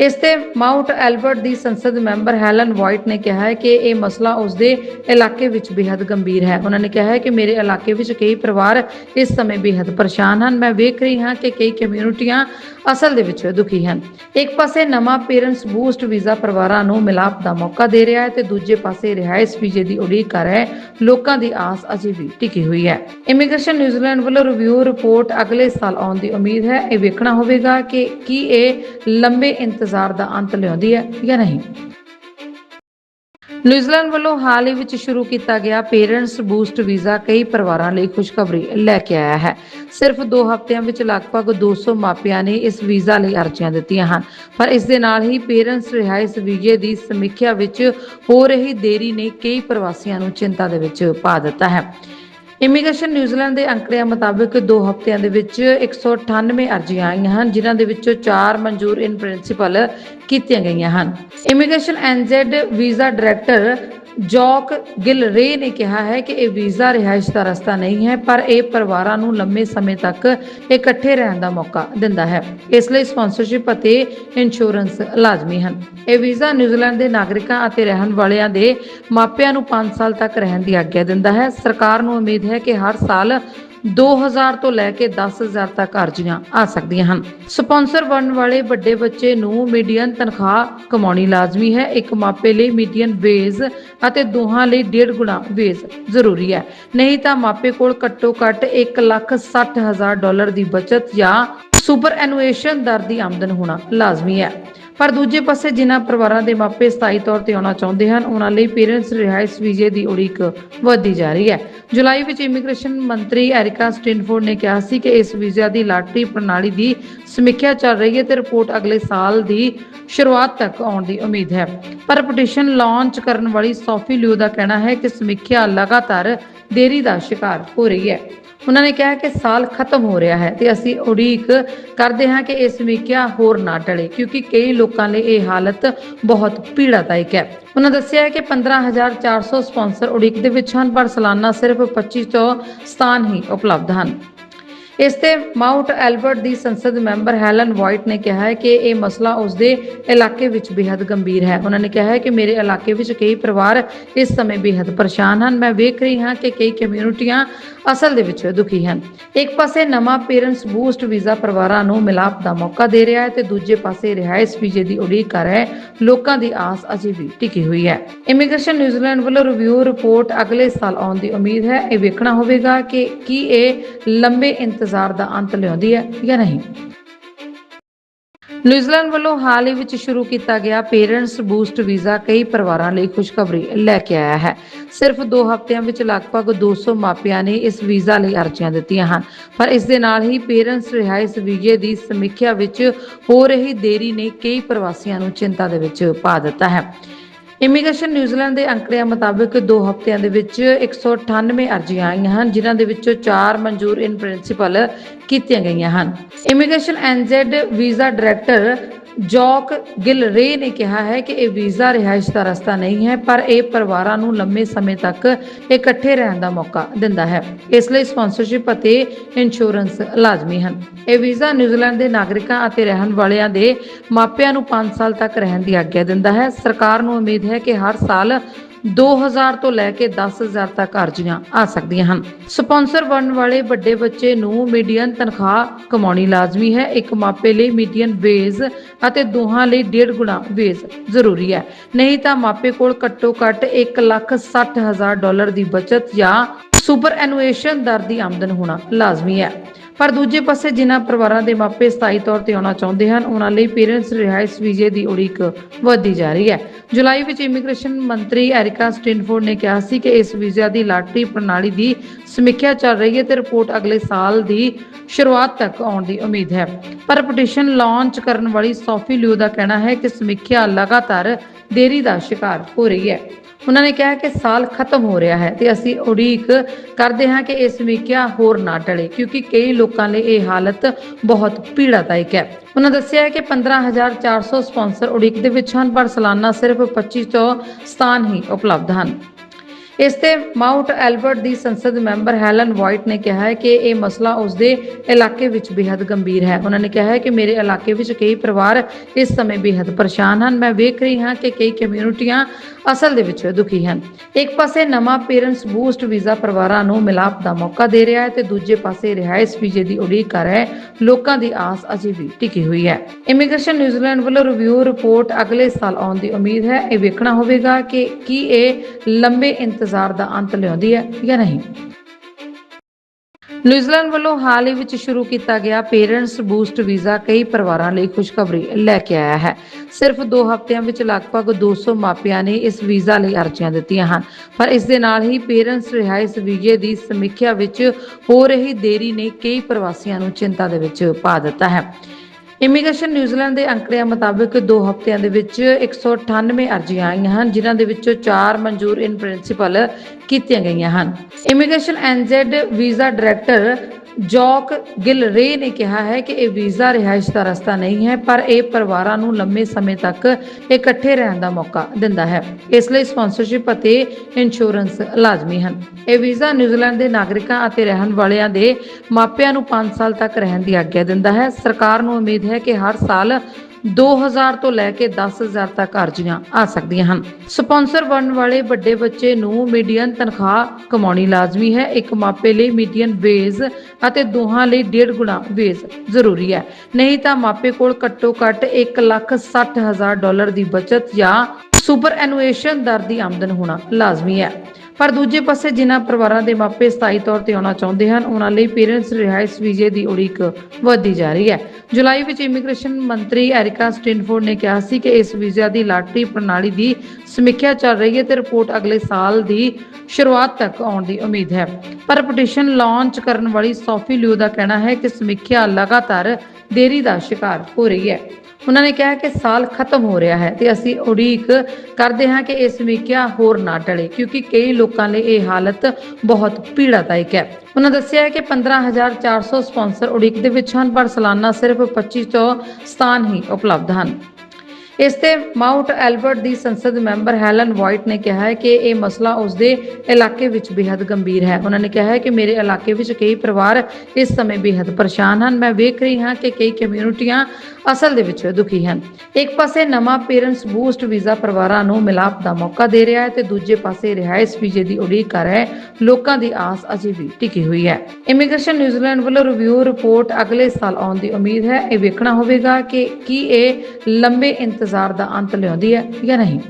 ਇਸ ਤੇ ਮਾਊਂਟ ਐਲਬਰਟ ਦੀ ਸੰਸਦ ਮੈਂਬਰ ਹੈਲਨ ਵਾਈਟ ਨੇ ਕਿਹਾ ਹੈ ਕਿ ਇਹ ਮਸਲਾ ਉਸ ਦੇ ਇਲਾਕੇ ਵਿੱਚ ਬੇहद ਗੰਭੀਰ ਹੈ। ਉਹਨਾਂ ਨੇ ਕਿਹਾ ਹੈ ਕਿ ਮੇਰੇ ਇਲਾਕੇ ਵਿੱਚ ਕਈ ਪਰਿਵਾਰ ਇਸ ਸਮੇਂ ਬੇहद ਪਰੇਸ਼ਾਨ ਹਨ। ਮੈਂ ਵੇਖ ਰਹੀ ਹਾਂ ਕਿ ਕਈ ਕਮਿਊਨਿਟੀਆਂ ਅਸਲ ਦੇ ਵਿੱਚ ਦੁਖੀ ਹਨ। ਇੱਕ ਪਾਸੇ ਨਵਾਂ ਪੇਰੈਂਟਸ ਬੂਸਟ ਵੀਜ਼ਾ ਪਰਿਵਾਰਾਂ ਨੂੰ ਮਿਲਾਪ ਦਾ ਮੌਕਾ ਦੇ ਰਿਹਾ ਹੈ ਤੇ ਦੂਜੇ ਪਾਸੇ ਰਿਹਾਇਸ਼ ਵੀਜ਼ੇ ਦੀ ਉਡੀਕ ਕਰ ਰਹੇ ਲੋਕਾਂ ਦੀ ਆਸ ਅਜੇ ਵੀ ਟਿਕੀ ਹੋਈ ਹੈ। ਇਮੀਗ੍ਰੇਸ਼ਨ ਨਿਊਜ਼ੀਲੈਂਡ ਵੱਲੋਂ ਰਿਵਿਊ ਰਿਪੋਰਟ ਅਗਲੇ ਸਾਲ ਆਉਣ ਦੀ ਉਮੀਦ ਹੈ। ਇਹ ਵੇਖਣਾ ਹੋਵੇਗਾ ਕਿ ਕੀ ਇਹ ਲੰਬੇ ਇੰਤਜ਼ਾਰ ਦਾ ਅੰਤ ਲਿਆਉਂਦੀ ਹੈ ਜਾਂ ਨਹੀਂ? ਨਿਊਜ਼ੀਲੈਂਡ ਵੱਲੋਂ ਹਾਲ ਹੀ ਵਿੱਚ ਸ਼ੁਰੂ ਕੀਤਾ ਗਿਆ ਪੇਰੈਂਟਸ ਬੂਸਟ ਵੀਜ਼ਾ, ਕਈ ਪਰਿਵਾਰਾਂ ਲਈ ਖੁਸ਼ਖਬਰੀ ਲੈ ਕੇ ਆਇਆ ਹੈ। ਸਿਰਫ 2 ਹਫ਼ਤਿਆਂ ਵਿੱਚ ਲਗਭਗ 200 ਮਾਪਿਆਂ ਨੇ ਇਸ ਵੀਜ਼ਾ ਲਈ ਅਰਜ਼ੀਆਂ ਦਿੱਤੀਆਂ ਹਨ। ਪਰ ਇਸ ਦੇ ਨਾਲ ਹੀ ਪੇਰੈਂਟਸ ਰਿਹਾਇਸ਼ ਵੀਜ਼ੇ ਦੀ ਸਮੀਖਿਆ ਵਿੱਚ ਹੋ ਰਹੀ ਦੇਰੀ ਨੇ ਕਈ ਪ੍ਰਵਾਸੀਆਂ ਨੂੰ ਚਿੰਤਾ ਦੇ ਵਿੱਚ ਪਾ ਦਿੱਤਾ ਹੈ। ਇਮੀਗ੍ਰੇਸ਼ਨ ਨਿਊਜ਼ੀਲੈਂਡ ਦੇ ਅੰਕੜਿਆਂ ਮੁਤਾਬਕ 2 ਹਫ਼ਤਿਆਂ ਦੇ ਵਿੱਚ 198 ਅਰਜ਼ੀਆਂ ਆਈਆਂ ਹਨ, ਜਿਨ੍ਹਾਂ ਦੇ ਵਿੱਚੋਂ 4 ਮਨਜ਼ੂਰ ਇਨ ਪ੍ਰਿੰਸੀਪਲ ਕੀਤੀਆਂ ਗਈਆਂ ਹਨ। Immigration NZ visa director Jock Gilray ਨੇ ਕਿਹਾ ਹੈ ਕਿ ਇਹ ਵੀਜ਼ਾ ਰਿਹਾਇਸ਼ ਦਾ ਰਸਤਾ ਨਹੀਂ ਹੈ, ਪਰ ਇਹ ਪਰਿਵਾਰਾਂ ਨੂੰ ਲੰਮੇ ਸਮੇਂ ਤੱਕ ਇਕੱਠੇ ਰਹਿਣ ਦਾ ਮੌਕਾ ਦਿੰਦਾ ਹੈ। ਇਸ ਲਈ ਸਪਾਂਸਰਸ਼ਿਪ ਅਤੇ ਇੰਸ਼ੋਰੈਂਸ ਲਾਜ਼ਮੀ ਹਨ। ਇਹ ਵੀਜ਼ਾ ਨਿਊਜ਼ੀਲੈਂਡ ਦੇ ਨਾਗਰਿਕਾਂ ਅਤੇ ਰਹਿਣ ਵਾਲਿਆਂ ਦੇ ਮਾਪਿਆਂ ਨੂੰ 5 ਸਾਲ ਤੱਕ ਰਹਿਣ ਦੀ ਆਗਿਆ ਦਿੰਦਾ ਹੈ। ਸਰਕਾਰ ਨੂੰ ਉਮੀਦ ਹੈ ਕਿ ਹਰ ਸਾਲ 2000 ਤੋਂ ਲੈ ਕੇ 10000 ਤੱਕ ਅਰਜ਼ੀਆਂ ਆ ਸਕਦੀਆਂ ਹਨ। ਸਪਾਂਸਰ ਬਣਨ ਵਾਲੇ ਵੱਡੇ ਬੱਚੇ ਨੂੰ ਮੀਡੀਅਨ ਤਨਖਾਹ ਕਮਾਉਣੀ ਲਾਜ਼ਮੀ ਹੈ। ਇੱਕ ਮਾਪੇ ਲਈ ਮੀਡੀਅਨ ਵੇਜ ਅਤੇ ਦੋਹਾਂ ਲਈ ਡੇਢ ਗੁਣਾ ਵੇਜ ਜ਼ਰੂਰੀ ਹੈ। ਨਹੀਂ ਤਾਂ ਮਾਪੇ ਕੋਲ ਘੱਟੋ ਘੱਟ 160000 ਡਾਲਰ ਦੀ ਬਚਤ ਜਾਂ ਸੁਪਰ ਐਨੂਏਸ਼ਨ ਦਰ ਦੀ ਆਮਦਨ ਹੋਣਾ ਲਾਜ਼ਮੀ ਹੈ। ਪਰ ਦੂਜੇ ਪਾਸੇ ਜਿਨ੍ਹਾਂ ਪਰਿਵਾਰਾਂ ਦੇ ਮਾਪੇ ਸਥਾਈ ਤੌਰ ਤੇ ਆਉਣਾ ਚਾਹੁੰਦੇ ਹਨ, ਉਹਨਾਂ ਲਈ ਪੇਰੈਂਟਸ ਰਿਹਾਇਸ਼ ਵੀਜ਼ੇ ਦੀ ਉਡੀਕ ਵਧਦੀ ਜਾ ਰਹੀ ਹੈ। ਜੁਲਾਈ ਵਿੱਚ ਇਮੀਗ੍ਰੇਸ਼ਨ ਮੰਤਰੀ ਐਰਿਕਾ ਸਟਿਨਫੋਰਡ ਨੇ ਕਿਹਾ ਸੀ ਕਿ ਇਸ ਵੀਜ਼ਾ ਦੀ ਲਾਟਰੀ ਪ੍ਰਣਾਲੀ ਦੀ ਸਮੀਖਿਆ ਚੱਲ ਰਹੀ ਹੈ ਤੇ ਰਿਪੋਰਟ ਅਗਲੇ ਸਾਲ ਦੀ ਸ਼ੁਰੂਆਤ ਤੱਕ ਆਉਣ ਦੀ ਉਮੀਦ ਹੈ। ਪਰ ਪਟੀਸ਼ਨ ਲਾਂਚ ਕਰਨ ਵਾਲੀ ਸੋਫੀ ਲਿਊ ਦਾ ਕਹਿਣਾ ਹੈ ਕਿ ਸਮੀਖਿਆ ਲਗਾਤਾਰ ਦੇਰੀ ਦਾ ਸ਼ਿਕਾਰ ਹੋ ਰਹੀ ਹੈ। ਉਹਨਾਂ ਨੇ ਕਿਹਾ ਕਿ ਸਾਲ ਖਤਮ ਹੋ ਰਿਹਾ ਹੈ ਤੇ ਅਸੀਂ ਉਡੀਕ ਕਰਦੇ ਹਾਂ ਕਿ ਇਹ ਸਮੀਖਿਆ ਹੋਰ ਨਾ ਟਲੇ, ਕਿਉਂਕਿ ਕਈ ਲੋਕਾਂ ਲਈ ਇਹ ਹਾਲਤ ਬਹੁਤ ਪੀੜਾਦਾਇਕ ਹੈ। ਉਹਨਾਂ ਦੱਸਿਆ ਹੈ ਕਿ 15400 ਸਪਾਂਸਰ ਉਡੀਕ ਦੇ ਵਿੱਚ ਹਨ, ਪਰ ਸਾਲਾਨਾ ਸਿਰਫ 2500 ਸਥਾਨ ਹੀ ਉਪਲਬਧ ਹਨ। ਇਸ ਤੇ ਮਾਊਂਟ ਐਲਬਰਟ ਦੀ ਸੰਸਦ ਮੈਂਬਰ ਹੈਲਨ ਵਾਈਟ ਨੇ ਕਿਹਾ ਹੈ ਕਿ ਇਹ ਮਸਲਾ ਉਸ ਦੇ ਇਲਾਕੇ ਵਿੱਚ ਬੇहद ਗੰਭੀਰ ਹੈ। ਉਹਨਾਂ ਨੇ ਕਿਹਾ ਹੈ ਕਿ ਮੇਰੇ ਇਲਾਕੇ ਵਿੱਚ ਕਈ ਪਰਿਵਾਰ ਇਸ ਸਮੇਂ ਬੇहद ਪਰੇਸ਼ਾਨ ਹਨ। ਮੈਂ ਵੇਖ ਰਹੀ ਹਾਂ ਕਿ ਕਈ ਕਮਿਊਨਿਟੀਆਂ ਅਸਲ ਦੇ ਵਿੱਚ ਦੁਖੀ ਹਨ। ਇੱਕ ਪਾਸੇ ਨਵਾਂ ਪੇਰੈਂਟਸ ਬੂਸਟ ਵੀਜ਼ਾ ਪਰਿਵਾਰਾਂ ਨੂੰ ਮਿਲਾਪ ਦਾ ਮੌਕਾ ਦੇ ਰਿਹਾ ਹੈ ਤੇ ਦੂਜੇ ਪਾਸੇ ਰਿਹਾਇਸ਼ ਵੀਜ਼ੇ ਦੀ ਉਡੀਕ ਕਰ ਰਹੇ ਲੋਕਾਂ ਦੀ ਆਸ ਅਜੇ ਵੀ ਟਿਕੀ ਹੋਈ ਹੈ। ਇਮੀਗ੍ਰੇਸ਼ਨ ਨਿਊਜ਼ੀਲੈਂਡ ਵੱਲੋਂ ਰਿਵਿਊ ਰਿਪੋਰਟ ਅਗਲੇ ਸਾਲ ਆਉਣ ਦੀ ਉਮੀਦ ਹੈ। ਇਹ ਵੇਖਣਾ ਹੋਵੇਗਾ ਕਿ ਕੀ ਇਹ ਲੰਬੇ ਇੰਤਜ਼ਾਰ ਦਾ ਅੰਤ ਲਿਆਉਂਦੀ ਹੈ ਜਾਂ ਨਹੀਂ? ਨਿਊਜ਼ੀਲੈਂਡ ਵੱਲੋਂ ਹਾਲ ਹੀ ਵਿੱਚ ਸ਼ੁਰੂ ਕੀਤਾ ਗਿਆ ਪੇਰੈਂਟਸ ਬੂਸਟ ਵੀਜ਼ਾ, ਕਈ ਪਰਿਵਾਰਾਂ ਲਈ ਖੁਸ਼ਖਬਰੀ ਲੈ ਕੇ ਆਇਆ ਹੈ। ਸਿਰਫ 2 ਹਫ਼ਤਿਆਂ ਵਿੱਚ ਲਗਭਗ 200 ਮਾਪਿਆਂ ਨੇ ਇਸ ਵੀਜ਼ਾ ਲਈ ਅਰਜ਼ੀਆਂ ਦਿੱਤੀਆਂ ਹਨ। ਪਰ ਇਸ ਦੇ ਨਾਲ ਹੀ ਪੇਰੈਂਟਸ ਰਿਹਾਇਸ਼ ਵੀਜ਼ੇ ਦੀ ਸਮੀਖਿਆ ਵਿੱਚ ਹੋ ਰਹੀ ਦੇਰੀ ਨੇ ਕਈ ਪ੍ਰਵਾਸੀਆਂ ਨੂੰ ਚਿੰਤਾ ਦੇ ਵਿੱਚ ਪਾ ਦਿੱਤਾ ਹੈ। ਇਮੀਗ੍ਰੇਸ਼ਨ ਨਿਊਜ਼ੀਲੈਂਡ ਦੇ ਅੰਕੜਿਆਂ ਮੁਤਾਬਕ 2 ਹਫ਼ਤਿਆਂ ਦੇ ਵਿੱਚ 198 ਅਰਜ਼ੀਆਂ ਆਈਆਂ ਹਨ, ਜਿਨ੍ਹਾਂ ਦੇ ਵਿੱਚੋਂ 4 ਮਨਜ਼ੂਰ ਇਨ ਪ੍ਰਿੰਸੀਪਲ ਕੀਤੀਆਂ ਗਈਆਂ ਹਨ। Immigration NZ visa director Jock Gilray ਨੇ ਕਿਹਾ ਹੈ ਕਿ ਇਹ ਵੀਜ਼ਾ ਰਿਹਾਇਸ਼ ਦਾ ਰਸਤਾ ਨਹੀਂ ਹੈ, ਪਰ ਇਹ ਪਰਿਵਾਰਾਂ ਨੂੰ ਲੰਮੇ ਸਮੇਂ ਤੱਕ ਇਕੱਠੇ ਰਹਿਣ ਦਾ ਮੌਕਾ ਦਿੰਦਾ ਹੈ। ਇਸ ਲਈ ਸਪਾਂਸਰਸ਼ਿਪ ਅਤੇ ਇੰਸ਼ੋਰੈਂਸ ਲਾਜ਼ਮੀ ਹਨ। ਇਹ ਵੀਜ਼ਾ ਨਿਊਜ਼ੀਲੈਂਡ ਦੇ ਨਾਗਰਿਕਾਂ ਅਤੇ ਰਹਿਣ ਵਾਲਿਆਂ ਦੇ ਮਾਪਿਆਂ ਨੂੰ 5 ਸਾਲ ਤੱਕ ਰਹਿਣ ਦੀ ਆਗਿਆ ਦਿੰਦਾ ਹੈ। ਸਰਕਾਰ ਨੂੰ ਉਮੀਦ ਹੈ ਕਿ ਹਰ ਸਾਲ 2000 ਤੋਂ ਲੈ ਕੇ 10000 ਤੱਕ ਅਰਜ਼ੀਆਂ ਆ ਸਕਦੀਆਂ ਹਨ। ਸਪਾਂਸਰ ਬਣਨ ਵਾਲੇ ਵੱਡੇ ਬੱਚੇ ਨੂੰ ਮੀਡੀਅਨ ਤਨਖਾਹ ਕਮਾਉਣੀ ਲਾਜ਼ਮੀ ਹੈ। ਇੱਕ ਮਾਪੇ ਲਈ ਮੀਡੀਅਨ ਵੇਜ ਅਤੇ ਦੋਹਾਂ ਲਈ ਡੇਢ ਗੁਣਾ ਵੇਜ ਜ਼ਰੂਰੀ ਹੈ। ਨਹੀਂ ਤਾਂ ਮਾਪੇ ਕੋਲ ਘੱਟੋ ਘੱਟ 160000 ਡਾਲਰ ਦੀ ਬਚਤ ਜਾਂ ਸੁਪਰ ਐਨੂਏਸ਼ਨ ਦਰ ਦੀ ਆਮਦਨ ਹੋਣਾ ਲਾਜ਼ਮੀ ਹੈ। ਪਰ ਦੂਜੇ ਪਾਸੇ ਜਿਨ੍ਹਾਂ ਪਰਿਵਾਰਾਂ ਦੇ ਮਾਪੇ ਸਥਾਈ ਤੌਰ ਤੇ ਆਉਣਾ ਚਾਹੁੰਦੇ ਹਨ, ਉਹਨਾਂ ਲਈ ਪੇਰੈਂਟਸ ਰਿਹਾਇਸ਼ ਵੀਜ਼ੇ ਦੀ ਉਡੀਕ ਵਧਦੀ ਜਾ ਰਹੀ ਹੈ। ਜੁਲਾਈ ਵਿੱਚ ਇਮੀਗ੍ਰੇਸ਼ਨ ਮੰਤਰੀ ਐਰਿਕਾ ਸਟਿਨਫੋਰਡ ਨੇ ਕਿਹਾ ਸੀ ਕਿ ਇਸ ਵੀਜ਼ਾ ਦੀ ਲਾਟਰੀ ਪ੍ਰਣਾਲੀ ਦੀ ਸਮੀਖਿਆ ਚੱਲ ਰਹੀ ਹੈ ਤੇ ਰਿਪੋਰਟ ਅਗਲੇ ਸਾਲ ਦੀ ਸ਼ੁਰੂਆਤ ਤੱਕ ਆਉਣ ਦੀ ਉਮੀਦ ਹੈ। ਪਰ ਪਟੀਸ਼ਨ ਲਾਂਚ ਕਰਨ ਵਾਲੀ ਸੋਫੀ ਲਿਊ ਦਾ ਕਹਿਣਾ ਹੈ ਕਿ ਸਮੀਖਿਆ ਲਗਾਤਾਰ ਦੇਰੀ ਦਾ ਸ਼ਿਕਾਰ ਹੋ ਰਹੀ ਹੈ। ਉਹਨਾਂ ਨੇ ਕਿਹਾ ਕਿ ਸਾਲ ਖਤਮ ਹੋ ਰਿਹਾ ਹੈ ਤੇ ਅਸੀਂ ਉਡੀਕ ਕਰਦੇ ਹਾਂ ਕਿ ਇਹ ਸਮੀਖਿਆ ਹੋਰ ਨਾ ਟਲੇ, ਕਿਉਂਕਿ ਕਈ ਲੋਕਾਂ ਲਈ ਇਹ ਹਾਲਤ ਬਹੁਤ ਪੀੜਾਦਾਇਕ ਹੈ। ਉਹਨਾਂ ਦੱਸਿਆ ਹੈ ਕਿ 15400 ਸਪਾਂਸਰ ਉਡੀਕ ਦੇ ਵਿੱਚ ਹਨ, ਪਰ ਸਾਲਾਨਾ ਸਿਰਫ 2500 ਸਥਾਨ ਹੀ ਉਪਲਬਧ ਹਨ। ਇਸ ਤੇ ਮਾਊਂਟ ਐਲਬਰਟ ਦੀ ਸੰਸਦ ਮੈਂਬਰ ਹੈਲਨ ਵਾਈਟ ਨੇ ਕਿਹਾ ਹੈ ਕਿ ਇਹ ਮਸਲਾ ਉਸ ਦੇ ਇਲਾਕੇ ਵਿੱਚ ਬੇहद ਗੰਭੀਰ ਹੈ। ਉਹਨਾਂ ਨੇ ਕਿਹਾ ਹੈ ਕਿ ਮੇਰੇ ਇਲਾਕੇ ਵਿੱਚ ਕਈ ਪਰਿਵਾਰ ਇਸ ਸਮੇਂ ਬੇहद ਪਰੇਸ਼ਾਨ ਹਨ। ਮੈਂ ਵੇਖ ਰਹੀ ਹਾਂ ਕਿ ਕਈ ਕਮਿਊਨਿਟੀਆਂ ਅਸਲ ਦੇ ਵਿੱਚ ਦੁਖੀ ਹਨ। ਇੱਕ ਪਾਸੇ ਨਵਾਂ ਪੇਰੈਂਟਸ ਬੂਸਟ ਵੀਜ਼ਾ ਪਰਿਵਾਰਾਂ ਨੂੰ ਮਿਲਾਪ ਦਾ ਮੌਕਾ ਦੇ ਰਿਹਾ ਹੈ ਤੇ ਦੂਜੇ ਪਾਸੇ ਰਿਹਾਇਸ਼ ਵੀਜ਼ੇ ਦੀ ਉਡੀਕ ਕਰ ਰਹੇ ਲੋਕਾਂ ਦੀ ਆਸ ਅਜੇ ਵੀ ਟਿਕੀ ਹੋਈ ਹੈ। ਇਮੀਗ੍ਰੇਸ਼ਨ ਨਿਊਜ਼ੀਲੈਂਡ ਵੱਲੋਂ ਰਿਵਿਊ ਰਿਪੋਰਟ ਅਗਲੇ ਸਾਲ ਆਉਣ ਦੀ ਉਮੀਦ ਹੈ। ਇਹ ਵੇਖਣਾ ਹੋਵੇਗਾ ਕਿ ਕੀ ਇਹ ਲੰਬੇ ਇੰਤਜ਼ਾਰ ਦਾ ਅੰਤ ਲਿਆਉਂਦੀ ਹੈ ਜਾਂ ਨਹੀਂ? ਨਿਊਜ਼ੀਲੈਂਡ ਵੱਲੋਂ ਹਾਲ ਹੀ ਵਿੱਚ ਸ਼ੁਰੂ ਕੀਤਾ ਗਿਆ ਪੇਰੈਂਟਸ ਬੂਸਟ ਵੀਜ਼ਾ, ਕਈ ਪਰਿਵਾਰਾਂ ਲਈ ਖੁਸ਼ਖਬਰੀ ਲੈ ਕੇ ਆਇਆ ਹੈ। ਸਿਰਫ 2 ਹਫ਼ਤਿਆਂ ਵਿੱਚ ਲਗਭਗ 200 ਮਾਪਿਆਂ ਨੇ ਇਸ ਵੀਜ਼ਾ ਲਈ ਅਰਜ਼ੀਆਂ ਦਿੱਤੀਆਂ ਹਨ। ਪਰ ਇਸ ਦੇ ਨਾਲ ਹੀ ਪੇਰੈਂਟਸ ਰਿਹਾਇਸ਼ ਵੀਜ਼ੇ ਦੀ ਸਮੀਖਿਆ ਵਿੱਚ ਹੋ ਰਹੀ ਦੇਰੀ ਨੇ ਕਈ ਪ੍ਰਵਾਸੀਆਂ ਨੂੰ ਚਿੰਤਾ ਦੇ ਵਿੱਚ ਪਾ ਦਿੱਤਾ ਹੈ। ਇਮੀਗ੍ਰੇਸ਼ਨ ਨਿਊਜ਼ੀਲੈਂਡ ਦੇ ਅੰਕੜਿਆਂ ਮੁਤਾਬਕ 2 ਹਫ਼ਤਿਆਂ ਦੇ ਵਿੱਚ 198 ਅਰਜ਼ੀਆਂ ਆਈਆਂ ਹਨ, ਜਿਨ੍ਹਾਂ ਦੇ ਵਿੱਚੋਂ 4 ਮਨਜ਼ੂਰ ਇਨ ਪ੍ਰਿੰਸੀਪਲ ਕੀਤੀਆਂ ਗਈਆਂ ਹਨ। Immigration NZ visa director Jock Gilray ਨੇ ਕਿਹਾ ਹੈ ਕਿ ਇਹ ਵੀਜ਼ਾ ਰਿਹਾਇਸ਼ ਦਾ ਰਸਤਾ ਨਹੀਂ ਹੈ, ਪਰ ਇਹ ਪਰਿਵਾਰਾਂ ਨੂੰ ਲੰਮੇ ਸਮੇਂ ਤੱਕ ਇਕੱਠੇ ਰਹਿਣ ਦਾ ਮੌਕਾ ਦਿੰਦਾ ਹੈ। ਇਸ ਲਈ ਸਪਾਂਸਰਸ਼ਿਪ ਅਤੇ ਇੰਸ਼ੋਰੈਂਸ ਲਾਜ਼ਮੀ ਹਨ। ਇਹ ਵੀਜ਼ਾ ਨਿਊਜ਼ੀਲੈਂਡ ਦੇ ਨਾਗਰਿਕਾਂ ਅਤੇ ਰਹਿਣ ਵਾਲਿਆਂ ਦੇ ਮਾਪਿਆਂ ਨੂੰ 5 ਸਾਲ ਤੱਕ ਰਹਿਣ ਦੀ ਆਗਿਆ ਦਿੰਦਾ ਹੈ। ਸਰਕਾਰ ਨੂੰ ਉਮੀਦ ਹੈ ਕਿ ਹਰ ਸਾਲ 2000 ਤੋਂ ਲੈ ਕੇ 10000 ਤੱਕ ਅਰਜ਼ੀਆਂ ਆ ਸਕਦੀਆਂ ਹਨ। ਸਪਾਂਸਰ ਬਣਨ ਵਾਲੇ ਵੱਡੇ ਬੱਚੇ ਨੂੰ ਮੀਡੀਅਨ ਤਨਖਾਹ ਕਮਾਉਣੀ ਲਾਜ਼ਮੀ ਹੈ। ਇੱਕ ਮਾਪੇ ਲਈ ਮੀਡੀਅਨ ਵੇਜ ਅਤੇ ਦੋਹਾਂ ਲਈ ਡੇਢ ਗੁਣਾ ਵੇਜ ਜ਼ਰੂਰੀ ਹੈ। ਨਹੀਂ ਤਾਂ ਮਾਪੇ ਕੋਲ ਘੱਟੋ ਘੱਟ 160000 ਡਾਲਰ ਦੀ ਬਚਤ ਜਾਂ ਸੁਪਰ ਐਨੂਏਸ਼ਨ ਦਰ ਦੀ ਆਮਦਨ ਹੋਣਾ ਲਾਜ਼ਮੀ ਹੈ। ਪਰ ਦੂਜੇ ਪਾਸੇ ਜਿਨ੍ਹਾਂ ਪਰਿਵਾਰਾਂ ਦੇ ਮਾਪੇ ਸਥਾਈ ਤੌਰ ਤੇ ਆਉਣਾ ਚਾਹੁੰਦੇ ਹਨ, ਉਹਨਾਂ ਲਈ ਪੇਰੈਂਟਸ ਰਿਹਾਇਸ਼ ਵੀਜ਼ੇ ਦੀ ਉਡੀਕ ਵਧਦੀ ਜਾ ਰਹੀ ਹੈ। ਜੁਲਾਈ ਵਿੱਚ ਇਮੀਗ੍ਰੇਸ਼ਨ ਮੰਤਰੀ ਐਰਿਕਾ ਸਟਿਨਫੋਰਡ ਨੇ ਕਿਹਾ ਸੀ ਕਿ ਇਸ ਵੀਜ਼ਾ ਦੀ ਲਾਟਰੀ ਪ੍ਰਣਾਲੀ ਦੀ ਸਮੀਖਿਆ ਚੱਲ ਰਹੀ ਹੈ ਤੇ ਰਿਪੋਰਟ ਅਗਲੇ ਸਾਲ ਦੀ ਸ਼ੁਰੂਆਤ ਤੱਕ ਆਉਣ ਦੀ ਉਮੀਦ ਹੈ। ਪਰ ਪਟੀਸ਼ਨ ਲਾਂਚ ਕਰਨ ਵਾਲੀ ਸੋਫੀ ਲਿਊ ਦਾ ਕਹਿਣਾ ਹੈ ਕਿ ਸਮੀਖਿਆ ਲਗਾਤਾਰ ਦੇਰੀ ਦਾ ਸ਼ਿਕਾਰ ਹੋ ਰਹੀ ਹੈ। ਉਹਨਾਂ ਨੇ ਕਿਹਾ ਕਿ ਸਾਲ ਖਤਮ ਹੋ ਰਿਹਾ ਹੈ ਤੇ ਅਸੀਂ ਉਡੀਕ ਕਰਦੇ ਹਾਂ ਕਿ ਇਹ ਸਮੀਖਿਆ ਹੋਰ ਨਾ ਟਲੇ, ਕਿਉਂਕਿ ਕਈ ਲੋਕਾਂ ਲਈ ਇਹ ਹਾਲਤ ਬਹੁਤ ਪੀੜਾਦਾਇਕ ਹੈ। ਉਹਨਾਂ ਦੱਸਿਆ ਹੈ ਕਿ 15400 ਸਪਾਂਸਰ ਉਡੀਕ ਦੇ ਵਿੱਚ ਹਨ, ਪਰ ਸਾਲਾਨਾ ਸਿਰਫ 2500 ਸਥਾਨ ਹੀ ਉਪਲਬਧ ਹਨ। ਇਸ ਤੇ ਮਾਊਂਟ ਐਲਬਰਟ ਦੀ ਸੰਸਦ ਮੈਂਬਰ ਹੈਲਨ ਵਾਈਟ ਨੇ ਕਿਹਾ ਹੈ ਕਿ ਇਹ ਮਸਲਾ ਉਸ ਦੇ ਇਲਾਕੇ ਵਿੱਚ ਬੇहद ਗੰਭੀਰ ਹੈ। ਉਹਨਾਂ ਨੇ ਕਿਹਾ ਹੈ ਕਿ ਮੇਰੇ ਇਲਾਕੇ ਵਿੱਚ ਕਈ ਪਰਿਵਾਰ ਇਸ ਸਮੇਂ ਬੇहद ਪਰੇਸ਼ਾਨ ਹਨ। ਮੈਂ ਵੇਖ ਰਹੀ ਹਾਂ ਕਿ ਕਈ ਕਮਿਊਨਿਟੀਆਂ ਅਸਲ ਦੇ ਵਿੱਚ ਦੁਖੀ ਹਨ। ਇੱਕ ਪਾਸੇ ਨਵਾਂ ਪੇਰੈਂਟਸ ਬੂਸਟ ਵੀਜ਼ਾ ਪਰਿਵਾਰਾਂ ਨੂੰ ਮਿਲਾਪ ਦਾ ਮੌਕਾ ਦੇ ਰਿਹਾ ਹੈ ਤੇ ਦੂਜੇ ਪਾਸੇ ਰਿਹਾਇਸ਼ ਵੀਜ਼ੇ ਦੀ ਉਡੀਕ ਕਰ ਰਹੇ ਲੋਕਾਂ ਦੀ ਆਸ ਅਜੇ ਵੀ ਟਿਕੀ ਹੋਈ ਹੈ। ਇਮੀਗ੍ਰੇਸ਼ਨ ਨਿਊਜ਼ੀਲੈਂਡ ਵੱਲੋਂ ਰਿਵਿਊ ਰਿਪੋਰਟ ਅਗਲੇ ਸਾਲ ਆਉਣ ਦੀ ਉਮੀਦ ਹੈ। ਇਹ ਵੇਖਣਾ ਹੋਵੇਗਾ ਕਿ ਕੀ ਇਹ ਲੰਬੇ ਇੰਤਜ਼ਾਰ ਦਾ ਅੰਤ ਲਿਆਉਂਦੀ ਹੈ ਜਾਂ ਨਹੀਂ?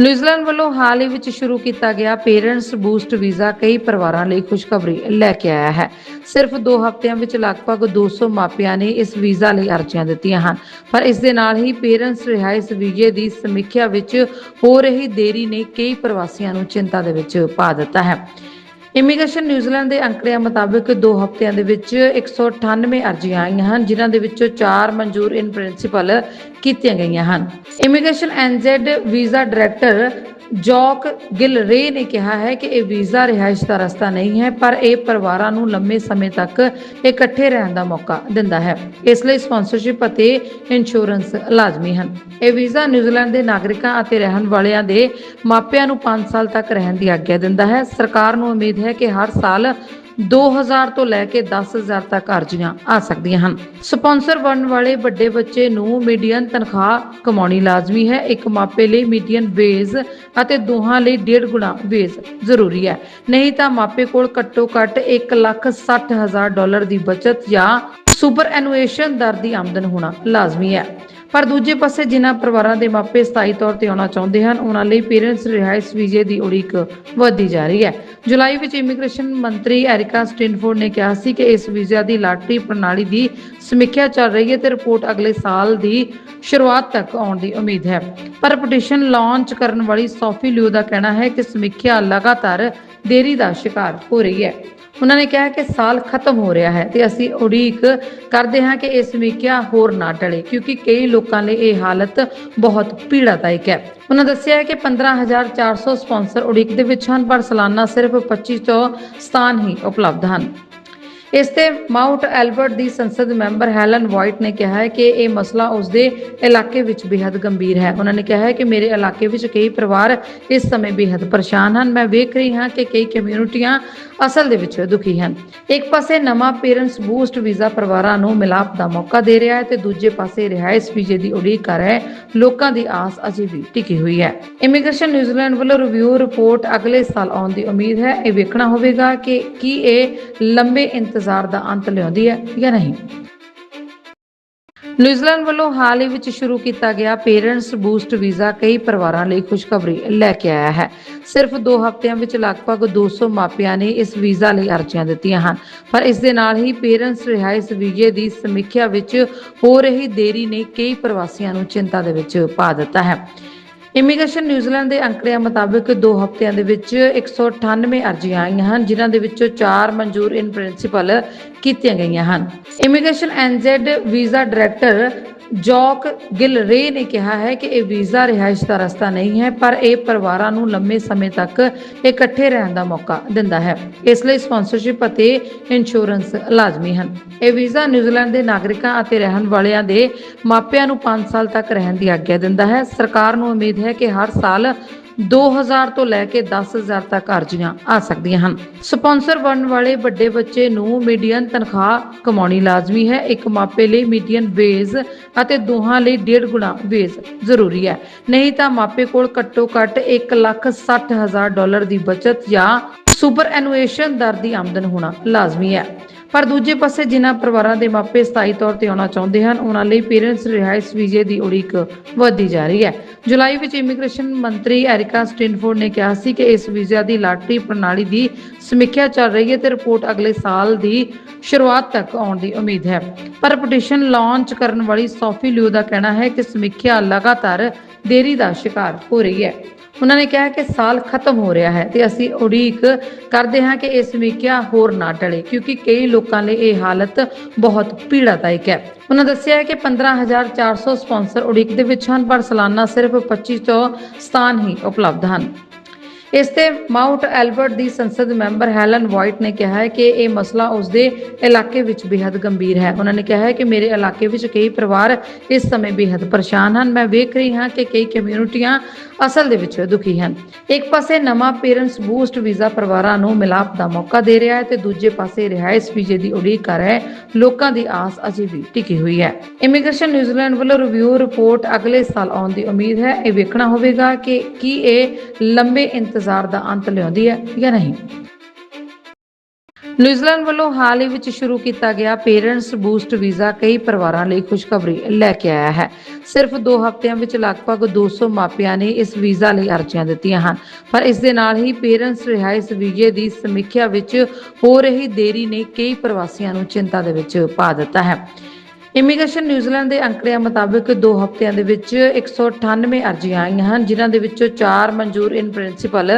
ਨਿਊਜ਼ੀਲੈਂਡ ਵੱਲੋਂ ਹਾਲ ਹੀ ਵਿੱਚ ਸ਼ੁਰੂ ਕੀਤਾ ਗਿਆ ਪੇਰੈਂਟਸ ਬੂਸਟ ਵੀਜ਼ਾ, ਕਈ ਪਰਿਵਾਰਾਂ ਲਈ ਖੁਸ਼ਖਬਰੀ ਲੈ ਕੇ ਆਇਆ ਹੈ। ਸਿਰਫ 2 ਹਫ਼ਤਿਆਂ ਵਿੱਚ ਲਗਭਗ 200 ਮਾਪਿਆਂ ਨੇ ਇਸ ਵੀਜ਼ਾ ਲਈ ਅਰਜ਼ੀਆਂ ਦਿੱਤੀਆਂ ਹਨ। ਪਰ ਇਸ ਦੇ ਨਾਲ ਹੀ ਪੇਰੈਂਟਸ ਰਿਹਾਇਸ਼ ਵੀਜ਼ੇ ਦੀ ਸਮੀਖਿਆ ਵਿੱਚ ਹੋ ਰਹੀ ਦੇਰੀ ਨੇ ਕਈ ਪ੍ਰਵਾਸੀਆਂ ਨੂੰ ਚਿੰਤਾ ਦੇ ਵਿੱਚ ਪਾ ਦਿੱਤਾ ਹੈ। ਇਮੀਗ੍ਰੇਸ਼ਨ ਨਿਊਜ਼ੀਲੈਂਡ ਦੇ ਅੰਕੜਿਆਂ ਮੁਤਾਬਕ 2 ਹਫ਼ਤਿਆਂ ਦੇ ਵਿੱਚ 198 ਅਰਜ਼ੀਆਂ ਆਈਆਂ ਹਨ, ਜਿਨ੍ਹਾਂ ਦੇ ਵਿੱਚੋਂ 4 ਮਨਜ਼ੂਰ ਇਨ ਪ੍ਰਿੰਸੀਪਲ ਕੀਤੀਆਂ ਗਈਆਂ ਹਨ। Immigration NZ visa director Jock Gilray ਨੇ ਕਿਹਾ ਹੈ ਕਿ ਇਹ ਵੀਜ਼ਾ ਰਿਹਾਇਸ਼ ਦਾ ਰਸਤਾ ਨਹੀਂ ਹੈ, ਪਰ ਇਹ ਪਰਿਵਾਰਾਂ ਨੂੰ ਲੰਮੇ ਸਮੇਂ ਤੱਕ ਇਕੱਠੇ ਰਹਿਣ ਦਾ ਮੌਕਾ ਦਿੰਦਾ ਹੈ। ਇਸ ਲਈ ਸਪਾਂਸਰਸ਼ਿਪ ਅਤੇ ਇੰਸ਼ੋਰੈਂਸ ਲਾਜ਼ਮੀ ਹਨ। ਇਹ ਵੀਜ਼ਾ ਨਿਊਜ਼ੀਲੈਂਡ ਦੇ ਨਾਗਰਿਕਾਂ ਅਤੇ ਰਹਿਣ ਵਾਲਿਆਂ ਦੇ ਮਾਪਿਆਂ ਨੂੰ 5 ਸਾਲ ਤੱਕ ਰਹਿਣ ਦੀ ਆਗਿਆ ਦਿੰਦਾ ਹੈ। ਸਰਕਾਰ ਨੂੰ ਉਮੀਦ ਹੈ ਕਿ ਹਰ ਸਾਲ 2000 ਤੋਂ ਲੈ ਕੇ 10000 ਤੱਕ ਅਰਜ਼ੀਆਂ ਆ ਸਕਦੀਆਂ ਹਨ। ਸਪਾਂਸਰ ਬਣਨ ਵਾਲੇ ਵੱਡੇ ਬੱਚੇ ਨੂੰ ਮੀਡੀਅਨ ਤਨਖਾਹ ਕਮਾਉਣੀ ਲਾਜ਼ਮੀ ਹੈ। ਇੱਕ ਮਾਪੇ ਲਈ ਮੀਡੀਅਨ ਵੇਜ ਅਤੇ ਦੋਹਾਂ ਲਈ ਡੇਢ ਗੁਣਾ ਵੇਜ ਜ਼ਰੂਰੀ ਹੈ। ਨਹੀਂ ਤਾਂ ਮਾਪੇ ਕੋਲ ਘੱਟੋ ਘੱਟ 160000 ਡਾਲਰ ਦੀ ਬਚਤ ਜਾਂ ਸੁਪਰ ਐਨੂਏਸ਼ਨ ਦਰ ਦੀ ਆਮਦਨ ਹੋਣਾ ਲਾਜ਼ਮੀ ਹੈ। ਪਰ ਦੂਜੇ ਪਾਸੇ ਜਿਨ੍ਹਾਂ ਪਰਿਵਾਰਾਂ ਦੇ ਮਾਪੇ ਸਥਾਈ ਤੌਰ ਤੇ ਆਉਣਾ ਚਾਹੁੰਦੇ ਹਨ, ਉਹਨਾਂ ਲਈ ਪੇਰੈਂਟਸ ਰਿਹਾਇਸ਼ ਵੀਜ਼ੇ ਦੀ ਉਡੀਕ ਵਧਦੀ ਜਾ ਰਹੀ ਹੈ। ਜੁਲਾਈ ਵਿੱਚ ਇਮੀਗ੍ਰੇਸ਼ਨ ਮੰਤਰੀ ਐਰਿਕਾ ਸਟਿਨਫੋਰਡ ਨੇ ਕਿਹਾ ਸੀ ਕਿ ਇਸ ਵੀਜ਼ਾ ਦੀ ਲਾਟਰੀ ਪ੍ਰਣਾਲੀ ਦੀ ਸਮੀਖਿਆ ਚੱਲ ਰਹੀ ਹੈ ਤੇ ਰਿਪੋਰਟ ਅਗਲੇ ਸਾਲ ਦੀ ਸ਼ੁਰੂਆਤ ਤੱਕ ਆਉਣ ਦੀ ਉਮੀਦ ਹੈ। ਪਰ ਪਟੀਸ਼ਨ ਲਾਂਚ ਕਰਨ ਵਾਲੀ ਸੋਫੀ ਲਿਊ ਦਾ ਕਹਿਣਾ ਹੈ ਕਿ ਸਮੀਖਿਆ ਲਗਾਤਾਰ ਦੇਰੀ ਦਾ ਸ਼ਿਕਾਰ ਹੋ ਰਹੀ ਹੈ। ਉਹਨਾਂ ਨੇ ਕਿਹਾ ਕਿ ਸਾਲ ਖਤਮ ਹੋ ਰਿਹਾ ਹੈ ਤੇ ਅਸੀਂ ਉਡੀਕ ਕਰਦੇ ਹਾਂ ਕਿ ਇਹ ਸਮੀਖਿਆ ਹੋਰ ਨਾ ਟਲੇ, ਕਿਉਂਕਿ ਕਈ ਲੋਕਾਂ ਲਈ ਇਹ ਹਾਲਤ ਬਹੁਤ ਪੀੜਾਦਾਇਕ ਹੈ। ਉਹਨਾਂ ਦੱਸਿਆ ਹੈ ਕਿ 15400 ਸਪਾਂਸਰ ਉਡੀਕ ਦੇ ਵਿੱਚ ਹਨ, ਪਰ ਸਾਲਾਨਾ ਸਿਰਫ 2500 ਸਥਾਨ ਹੀ ਉਪਲਬਧ ਹਨ। ਇਸ ਤੇ ਮਾਊਂਟ ਐਲਬਰਟ ਦੀ ਸੰਸਦ ਮੈਂਬਰ ਹੈਲਨ ਵਾਈਟ ਨੇ ਕਿਹਾ ਹੈ ਕਿ ਇਹ ਮਸਲਾ ਉਸ ਦੇ ਇਲਾਕੇ ਵਿੱਚ ਬੇहद ਗੰਭੀਰ ਹੈ। ਉਹਨਾਂ ਨੇ ਕਿਹਾ ਹੈ ਕਿ ਮੇਰੇ ਇਲਾਕੇ ਵਿੱਚ ਕਈ ਪਰਿਵਾਰ ਇਸ ਸਮੇਂ ਬੇहद ਪਰੇਸ਼ਾਨ ਹਨ। ਮੈਂ ਵੇਖ ਰਹੀ ਹਾਂ ਕਿ ਕਈ ਕਮਿਊਨਿਟੀਆਂ ਅਸਲ ਦੇ ਵਿੱਚ ਦੁਖੀ ਹਨ। ਇੱਕ ਪਾਸੇ ਨਵਾਂ ਪੇਰੈਂਟਸ ਬੂਸਟ ਵੀਜ਼ਾ ਪਰਿਵਾਰਾਂ ਨੂੰ ਮਿਲਾਪ ਦਾ ਮੌਕਾ ਦੇ ਰਿਹਾ ਹੈ ਤੇ ਦੂਜੇ ਪਾਸੇ ਰਿਹਾਇਸ਼ ਵੀਜ਼ੇ ਦੀ ਉਡੀਕ ਕਰ ਰਹੇ ਲੋਕਾਂ ਦੀ ਆਸ ਅਜੇ ਵੀ ਟਿਕੀ ਹੋਈ ਹੈ। ਇਮੀਗ੍ਰੇਸ਼ਨ ਨਿਊਜ਼ੀਲੈਂਡ ਵੱਲੋਂ ਰਿਵਿਊ ਰਿਪੋਰਟ ਅਗਲੇ ਸਾਲ ਆਉਣ ਦੀ ਉਮੀਦ ਹੈ। ਇਹ ਵੇਖਣਾ ਹੋਵੇਗਾ ਕਿ ਕੀ ਇਹ ਲੰਬੇ ਇੰਤਜ਼ਾਰ ਦਾ ਅੰਤ ਲਿਆਉਂਦੀ ਹੈ ਜਾਂ ਨਹੀਂ? ਨਿਊਜ਼ੀਲੈਂਡ ਵੱਲੋਂ ਹਾਲ ਹੀ ਵਿੱਚ ਸ਼ੁਰੂ ਕੀਤਾ ਗਿਆ ਪੇਰੈਂਟਸ ਬੂਸਟ ਵੀਜ਼ਾ, ਕਈ ਪਰਿਵਾਰਾਂ ਲਈ ਖੁਸ਼ਖਬਰੀ ਲੈ ਕੇ ਆਇਆ ਹੈ। ਸਿਰਫ 2 ਹਫ਼ਤਿਆਂ ਵਿੱਚ ਲਗਭਗ 200 ਮਾਪਿਆਂ ਨੇ ਇਸ ਵੀਜ਼ਾ ਲਈ ਅਰਜ਼ੀਆਂ ਦਿੱਤੀਆਂ ਹਨ। ਪਰ ਇਸ ਦੇ ਨਾਲ ਹੀ ਪੇਰੈਂਟਸ ਰਿਹਾਇਸ਼ ਵੀਜ਼ੇ ਦੀ ਸਮੀਖਿਆ ਵਿੱਚ ਹੋ ਰਹੀ ਦੇਰੀ ਨੇ ਕਈ ਪ੍ਰਵਾਸੀਆਂ ਨੂੰ ਚਿੰਤਾ ਦੇ ਵਿੱਚ ਪਾ ਦਿੱਤਾ ਹੈ। ਇਮੀਗ੍ਰੇਸ਼ਨ ਨਿਊਜ਼ੀਲੈਂਡ ਦੇ ਅੰਕੜਿਆਂ ਮੁਤਾਬਕ 2 ਹਫ਼ਤਿਆਂ ਦੇ ਵਿੱਚ 198 ਅਰਜ਼ੀਆਂ ਆਈਆਂ ਹਨ, ਜਿਨ੍ਹਾਂ ਦੇ ਵਿੱਚੋਂ 4 ਮਨਜ਼ੂਰ ਇਨ ਪ੍ਰਿੰਸੀਪਲ ਕੀਤੀਆਂ ਗਈਆਂ ਹਨ। Immigration NZ visa director Jock Gilray ਨੇ ਕਿਹਾ ਹੈ ਕਿ ਇਹ ਵੀਜ਼ਾ ਰਿਹਾਇਸ਼ ਦਾ ਰਸਤਾ ਨਹੀਂ ਹੈ, ਪਰ ਇਹ ਪਰਿਵਾਰਾਂ ਨੂੰ ਲੰਮੇ ਸਮੇਂ ਤੱਕ ਇਕੱਠੇ ਰਹਿਣ ਦਾ ਮੌਕਾ ਦਿੰਦਾ ਹੈ। ਇਸ ਲਈ ਸਪਾਂਸਰਸ਼ਿਪ ਅਤੇ ਇੰਸ਼ੋਰੈਂਸ ਲਾਜ਼ਮੀ ਹਨ। ਇਹ ਵੀਜ਼ਾ ਨਿਊਜ਼ੀਲੈਂਡ ਦੇ ਨਾਗਰਿਕਾਂ ਅਤੇ ਰਹਿਣ ਵਾਲਿਆਂ ਦੇ ਮਾਪਿਆਂ ਨੂੰ 5 ਸਾਲ ਤੱਕ ਰਹਿਣ ਦੀ ਆਗਿਆ ਦਿੰਦਾ ਹੈ। ਸਰਕਾਰ ਨੂੰ ਉਮੀਦ ਹੈ ਕਿ ਹਰ ਸਾਲ 2000 ਤੋਂ ਲੈ ਕੇ 10000 ਤੱਕ ਅਰਜ਼ੀਆਂ ਆ ਸਕਦੀਆਂ ਹਨ। ਸਪਾਂਸਰ ਬਣਨ ਵਾਲੇ ਵੱਡੇ ਬੱਚੇ ਨੂੰ ਮੀਡੀਅਨ ਤਨਖਾਹ ਕਮਾਉਣੀ ਲਾਜ਼ਮੀ ਹੈ। ਇੱਕ ਮਾਪੇ ਲਈ ਮੀਡੀਅਨ ਵੇਜ ਅਤੇ ਦੋਹਾਂ ਲਈ ਡੇਢ ਗੁਣਾ ਵੇਜ ਜ਼ਰੂਰੀ ਹੈ। ਨਹੀਂ ਤਾਂ ਮਾਪੇ ਕੋਲ ਘੱਟੋ ਘੱਟ 160000 ਡਾਲਰ ਦੀ ਬਚਤ ਜਾਂ ਸੁਪਰ ਐਨੂਏਸ਼ਨ ਦਰ ਦੀ ਆਮਦਨ ਹੋਣਾ ਲਾਜ਼ਮੀ ਹੈ। ਪਰ ਦੂਜੇ ਪਾਸੇ ਜਿਨ੍ਹਾਂ ਪਰਿਵਾਰਾਂ ਦੇ ਮਾਪੇ ਸਥਾਈ ਤੌਰ ਤੇ ਆਉਣਾ ਚਾਹੁੰਦੇ ਹਨ, ਉਹਨਾਂ ਲਈ ਪੇਰੈਂਟਸ ਰਿਹਾਇਸ਼ ਵੀਜ਼ੇ ਦੀ ਉਡੀਕ ਵਧਦੀ ਜਾ ਰਹੀ ਹੈ। ਜੁਲਾਈ ਵਿੱਚ ਇਮੀਗ੍ਰੇਸ਼ਨ ਮੰਤਰੀ ਐਰਿਕਾ ਸਟਿਨਫੋਰਡ ਨੇ ਕਿਹਾ ਸੀ ਕਿ ਇਸ ਵੀਜ਼ਾ ਦੀ ਲਾਟਰੀ ਪ੍ਰਣਾਲੀ ਦੀ ਸਮੀਖਿਆ ਚੱਲ ਰਹੀ ਹੈ ਤੇ ਰਿਪੋਰਟ ਅਗਲੇ ਸਾਲ ਦੀ ਸ਼ੁਰੂਆਤ ਤੱਕ ਆਉਣ ਦੀ ਉਮੀਦ ਹੈ। ਪਰ ਪਟੀਸ਼ਨ ਲਾਂਚ ਕਰਨ ਵਾਲੀ ਸੋਫੀ ਲਿਊ ਦਾ ਕਹਿਣਾ ਹੈ ਕਿ ਸਮੀਖਿਆ ਲਗਾਤਾਰ ਦੇਰੀ ਦਾ ਸ਼ਿਕਾਰ ਹੋ ਰਹੀ ਹੈ। ਉਹਨਾਂ ਨੇ ਕਿਹਾ ਕਿ ਸਾਲ ਖਤਮ ਹੋ ਰਿਹਾ ਹੈ ਤੇ ਅਸੀਂ ਉਡੀਕ ਕਰਦੇ ਹਾਂ ਕਿ ਇਹ ਸਮੀਖਿਆ ਹੋਰ ਨਾ ਟਲੇ, ਕਿਉਂਕਿ ਕਈ ਲੋਕਾਂ ਲਈ ਇਹ ਹਾਲਤ ਬਹੁਤ ਪੀੜਾਦਾਇਕ ਹੈ। ਉਹਨਾਂ ਦੱਸਿਆ ਹੈ ਕਿ 15400 ਸਪਾਂਸਰ ਉਡੀਕ ਦੇ ਵਿੱਚ ਹਨ, ਪਰ ਸਾਲਾਨਾ ਸਿਰਫ 2500 ਸਥਾਨ ਹੀ ਉਪਲਬਧ ਹਨ। ਇਸ ਤੇ ਮਾਊਂਟ ਐਲਬਰਟ ਦੀ ਸੰਸਦ ਮੈਂਬਰ ਹੈਲਨ ਵਾਈਟ ਨੇ ਕਿਹਾ ਹੈ ਕਿ ਇਹ ਮਸਲਾ ਉਸ ਦੇ ਇਲਾਕੇ ਵਿੱਚ ਬੇहद ਗੰਭੀਰ ਹੈ। ਉਹਨਾਂ ਨੇ ਕਿਹਾ ਹੈ ਕਿ ਮੇਰੇ ਇਲਾਕੇ ਵਿੱਚ ਕਈ ਪਰਿਵਾਰ ਇਸ ਸਮੇਂ ਬੇहद ਪਰੇਸ਼ਾਨ ਹਨ। ਮੈਂ ਵੇਖ ਰਹੀ ਹਾਂ ਕਿ ਕਈ ਕਮਿਊਨਿਟੀਆਂ ਅਸਲ ਦੇ ਵਿੱਚ ਦੁਖੀ ਹਨ। ਇੱਕ ਪਾਸੇ ਨਵਾਂ ਪੇਰੈਂਟਸ ਬੂਸਟ ਵੀਜ਼ਾ ਪਰਿਵਾਰਾਂ ਨੂੰ ਮਿਲਾਪ ਦਾ ਮੌਕਾ ਦੇ ਰਿਹਾ ਹੈ ਤੇ ਦੂਜੇ ਪਾਸੇ ਰਿਹਾਇਸ਼ ਵੀਜ਼ੇ ਦੀ ਉਡੀਕ ਕਰ ਰਹੇ ਲੋਕਾਂ ਦੀ ਆਸ ਅਜੇ ਵੀ ਟਿਕੀ ਹੋਈ ਹੈ। ਇਮੀਗ੍ਰੇਸ਼ਨ ਨਿਊਜ਼ੀਲੈਂਡ ਵੱਲੋਂ ਰਿਵਿਊ ਰਿਪੋਰਟ ਅਗਲੇ ਸਾਲ ਆਉਣ ਦੀ ਉਮੀਦ ਹੈ। ਇਹ ਵੇਖਣਾ ਹੋਵੇਗਾ ਕਿ ਕੀ ਇਹ ਲੰਬੇ ਇੰਤਜ਼ਾਰ ਦਾ ਅੰਤ ਲਿਆਉਂਦੀ ਹੈ ਜਾਂ ਨਹੀਂ? ਨਿਊਜ਼ੀਲੈਂਡ ਵੱਲੋਂ ਹਾਲ ਹੀ ਵਿੱਚ ਸ਼ੁਰੂ ਕੀਤਾ ਗਿਆ ਪੇਰੈਂਟਸ ਬੂਸਟ ਵੀਜ਼ਾ ਕਈ ਪਰਿਵਾਰਾਂ ਲਈ ਖੁਸ਼ਖਬਰੀ ਲੈ ਕੇ ਆਇਆ ਹੈ। ਸਿਰਫ 2 ਹਫ਼ਤਿਆਂ ਵਿੱਚ ਲਗਭਗ 200 ਮਾਪਿਆਂ ਨੇ ਇਸ ਵੀਜ਼ਾ ਲਈ ਅਰਜ਼ੀਆਂ ਦਿੱਤੀਆਂ ਹਨ। ਪਰ ਇਸ ਦੇ ਨਾਲ ਹੀ ਪੇਰੈਂਟਸ ਰਿਹਾਇਸ਼ ਵੀਜ਼ੇ ਦੀ ਸਮੀਖਿਆ ਵਿੱਚ ਹੋ ਰਹੀ ਦੇਰੀ ਨੇ ਕਈ ਪ੍ਰਵਾਸੀਆਂ ਨੂੰ ਚਿੰਤਾ ਦੇ ਵਿੱਚ ਪਾ ਦਿੱਤਾ ਹੈ। ਇਮੀਗ੍ਰੇਸ਼ਨ ਨਿਊਜ਼ੀਲੈਂਡ ਦੇ ਅੰਕੜਿਆਂ ਮੁਤਾਬਕ 2 ਹਫ਼ਤਿਆਂ ਦੇ ਵਿੱਚ 198 ਅਰਜ਼ੀਆਂ ਆਈਆਂ ਹਨ, ਜਿਨ੍ਹਾਂ ਦੇ ਵਿੱਚੋਂ 4 ਮਨਜ਼ੂਰ ਇਨ ਪ੍ਰਿੰਸੀਪਲ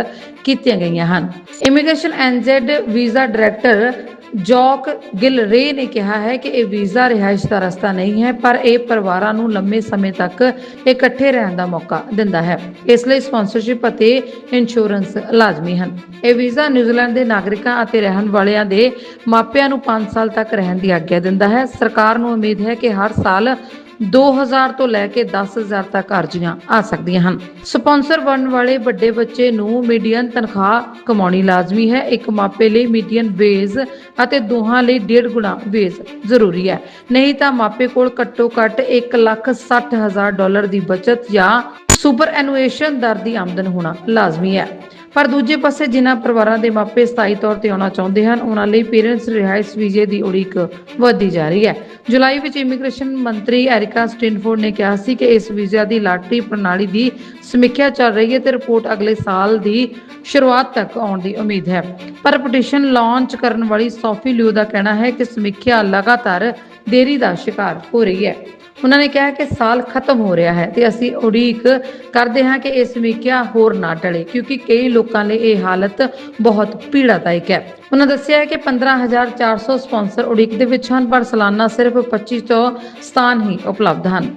ਕੀਤੀਆਂ ਗਈਆਂ ਹਨ। Immigration NZ visa director Jock Gilray ਨੇ ਕਿਹਾ ਹੈ ਕਿ ਇਹ ਵੀਜ਼ਾ ਰਿਹਾਇਸ਼ ਦਾ ਰਸਤਾ ਨਹੀਂ ਹੈ, ਪਰ ਇਹ ਪਰਿਵਾਰਾਂ ਨੂੰ ਲੰਮੇ ਸਮੇਂ ਤੱਕ ਇਕੱਠੇ ਰਹਿਣ ਦਾ ਮੌਕਾ ਦਿੰਦਾ ਹੈ। ਇਸ ਲਈ ਸਪਾਂਸਰਸ਼ਿਪ ਅਤੇ ਇੰਸ਼ੋਰੈਂਸ ਲਾਜ਼ਮੀ ਹਨ। ਇਹ ਵੀਜ਼ਾ ਨਿਊਜ਼ੀਲੈਂਡ ਦੇ ਨਾਗਰਿਕਾਂ ਅਤੇ ਰਹਿਣ ਵਾਲਿਆਂ ਦੇ ਮਾਪਿਆਂ ਨੂੰ 5 ਸਾਲ ਤੱਕ ਰਹਿਣ ਦੀ ਆਗਿਆ ਦਿੰਦਾ ਹੈ। ਸਰਕਾਰ ਨੂੰ ਉਮੀਦ ਹੈ ਕਿ ਹਰ ਸਾਲ 2000 ਤੋਂ ਲੈ ਕੇ 10000 ਤੱਕ ਅਰਜ਼ੀਆਂ ਆ ਸਕਦੀਆਂ ਹਨ। ਸਪਾਂਸਰ ਬਣਨ ਵਾਲੇ ਵੱਡੇ ਬੱਚੇ ਨੂੰ ਮੀਡੀਅਨ ਤਨਖਾਹ ਕਮਾਉਣੀ ਲਾਜ਼ਮੀ ਹੈ। ਇੱਕ ਮਾਪੇ ਲਈ ਮੀਡੀਅਨ ਵੇਜ ਅਤੇ ਦੋਹਾਂ ਲਈ ਡੇਢ ਗੁਣਾ ਵੇਜ ਜ਼ਰੂਰੀ ਹੈ। ਨਹੀਂ ਤਾਂ ਮਾਪੇ ਕੋਲ ਘੱਟੋ ਘੱਟ 160000 ਡਾਲਰ ਦੀ ਬਚਤ ਜਾਂ ਸੁਪਰ ਐਨੂਏਸ਼ਨ ਦਰ ਦੀ ਆਮਦਨ ਹੋਣਾ ਲਾਜ਼ਮੀ ਹੈ। ਪਰ ਦੂਜੇ ਪਾਸੇ ਜਿਨ੍ਹਾਂ ਪਰਿਵਾਰਾਂ ਦੇ ਮਾਪੇ ਸਥਾਈ ਤੌਰ ਤੇ ਆਉਣਾ ਚਾਹੁੰਦੇ ਹਨ, ਉਹਨਾਂ ਲਈ ਪੇਰੈਂਟਸ ਰਿਹਾਇਸ਼ ਵੀਜ਼ੇ ਦੀ ਉਡੀਕ ਵਧਦੀ ਜਾ ਰਹੀ ਹੈ। ਜੁਲਾਈ ਵਿੱਚ ਇਮੀਗ੍ਰੇਸ਼ਨ ਮੰਤਰੀ ਐਰਿਕਾ ਸਟਿਨਫੋਰਡ ਨੇ ਕਿਹਾ ਸੀ ਕਿ ਇਸ ਵੀਜ਼ਾ ਦੀ ਲਾਟਰੀ ਪ੍ਰਣਾਲੀ ਦੀ ਸਮੀਖਿਆ ਚੱਲ ਰਹੀ ਹੈ ਤੇ ਰਿਪੋਰਟ ਅਗਲੇ ਸਾਲ ਦੀ ਸ਼ੁਰੂਆਤ ਤੱਕ ਆਉਣ ਦੀ ਉਮੀਦ ਹੈ। ਪਰ ਪਟੀਸ਼ਨ ਲਾਂਚ ਕਰਨ ਵਾਲੀ ਸੋਫੀ ਲਿਊ ਦਾ ਕਹਿਣਾ ਹੈ ਕਿ ਸਮੀਖਿਆ ਲਗਾਤਾਰ ਦੇਰੀ ਦਾ ਸ਼ਿਕਾਰ ਹੋ ਰਹੀ ਹੈ। ਉਹਨਾਂ ਨੇ ਕਿਹਾ ਕਿ ਸਾਲ ਖਤਮ ਹੋ ਰਿਹਾ ਹੈ ਤੇ ਅਸੀਂ ਉਡੀਕ ਕਰਦੇ ਹਾਂ ਕਿ ਇਹ ਸਮੀਖਿਆ ਹੋਰ ਨਾ ਟਲੇ, ਕਿਉਂਕਿ ਕਈ ਲੋਕਾਂ ਲਈ ਇਹ ਹਾਲਤ ਬਹੁਤ ਪੀੜਾਦਾਇਕ ਹੈ। ਉਹਨਾਂ ਦੱਸਿਆ ਹੈ ਕਿ 15400 ਸਪਾਂਸਰ ਉਡੀਕ ਦੇ ਵਿੱਚ ਹਨ, ਪਰ ਸਾਲਾਨਾ ਸਿਰਫ 2500 ਸਥਾਨ ਹੀ ਉਪਲਬਧ ਹਨ।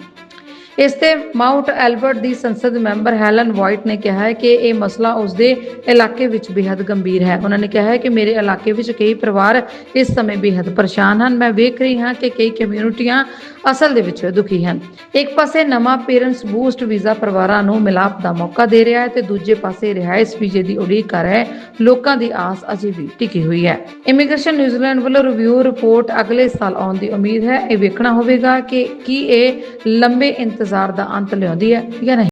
ਇਸ ਤੇ ਮਾਊਂਟ ਐਲਬਰਟ ਦੀ ਸੰਸਦ ਮੈਂਬਰ ਹੈਲਨ ਵਾਈਟ ਨੇ ਕਿਹਾ ਹੈ ਕਿ ਇਹ ਮਸਲਾ ਉਸ ਦੇ ਇਲਾਕੇ ਵਿੱਚ ਬੇहद ਗੰਭੀਰ ਹੈ। ਉਹਨਾਂ ਨੇ ਕਿਹਾ ਹੈ ਕਿ ਮੇਰੇ ਇਲਾਕੇ ਵਿੱਚ ਕਈ ਪਰਿਵਾਰ ਇਸ ਸਮੇਂ ਬੇहद ਪਰੇਸ਼ਾਨ ਹਨ। ਮੈਂ ਵੇਖ ਰਹੀ ਹਾਂ ਕਿ ਕਈ ਕਮਿਊਨਿਟੀਆਂ ਅਸਲ ਦੇ ਵਿੱਚ ਦੁਖੀ ਹਨ। ਇੱਕ ਪਾਸੇ ਨਵਾਂ ਪੇਰੈਂਟਸ ਬੂਸਟ ਵੀਜ਼ਾ ਪਰਿਵਾਰਾਂ ਨੂੰ ਮਿਲਾਪ ਦਾ ਮੌਕਾ ਦੇ ਰਿਹਾ ਹੈ ਤੇ ਦੂਜੇ ਪਾਸੇ ਰਿਹਾਇਸ਼ ਵੀਜ਼ੇ ਦੀ ਉਡੀਕ ਕਰ ਰਹੇ ਲੋਕਾਂ ਦੀ ਆਸ ਅਜੇ ਵੀ ਟਿਕੀ ਹੋਈ ਹੈ। ਇਮੀਗ੍ਰੇਸ਼ਨ ਨਿਊਜ਼ੀਲੈਂਡ ਵੱਲੋਂ ਰਿਵਿਊ ਰਿਪੋਰਟ ਅਗਲੇ ਸਾਲ ਆਉਣ ਦੀ ਉਮੀਦ ਹੈ। ਇਹ ਵੇਖਣਾ ਹੋਵੇਗਾ ਕਿ ਕੀ ਇਹ ਲੰਬੇ ਇੰਤਜ਼ਾਰ ਦਾ ਅੰਤ ਲਿਆਉਂਦੀ ਹੈ ਜਾਂ ਨਹੀਂ?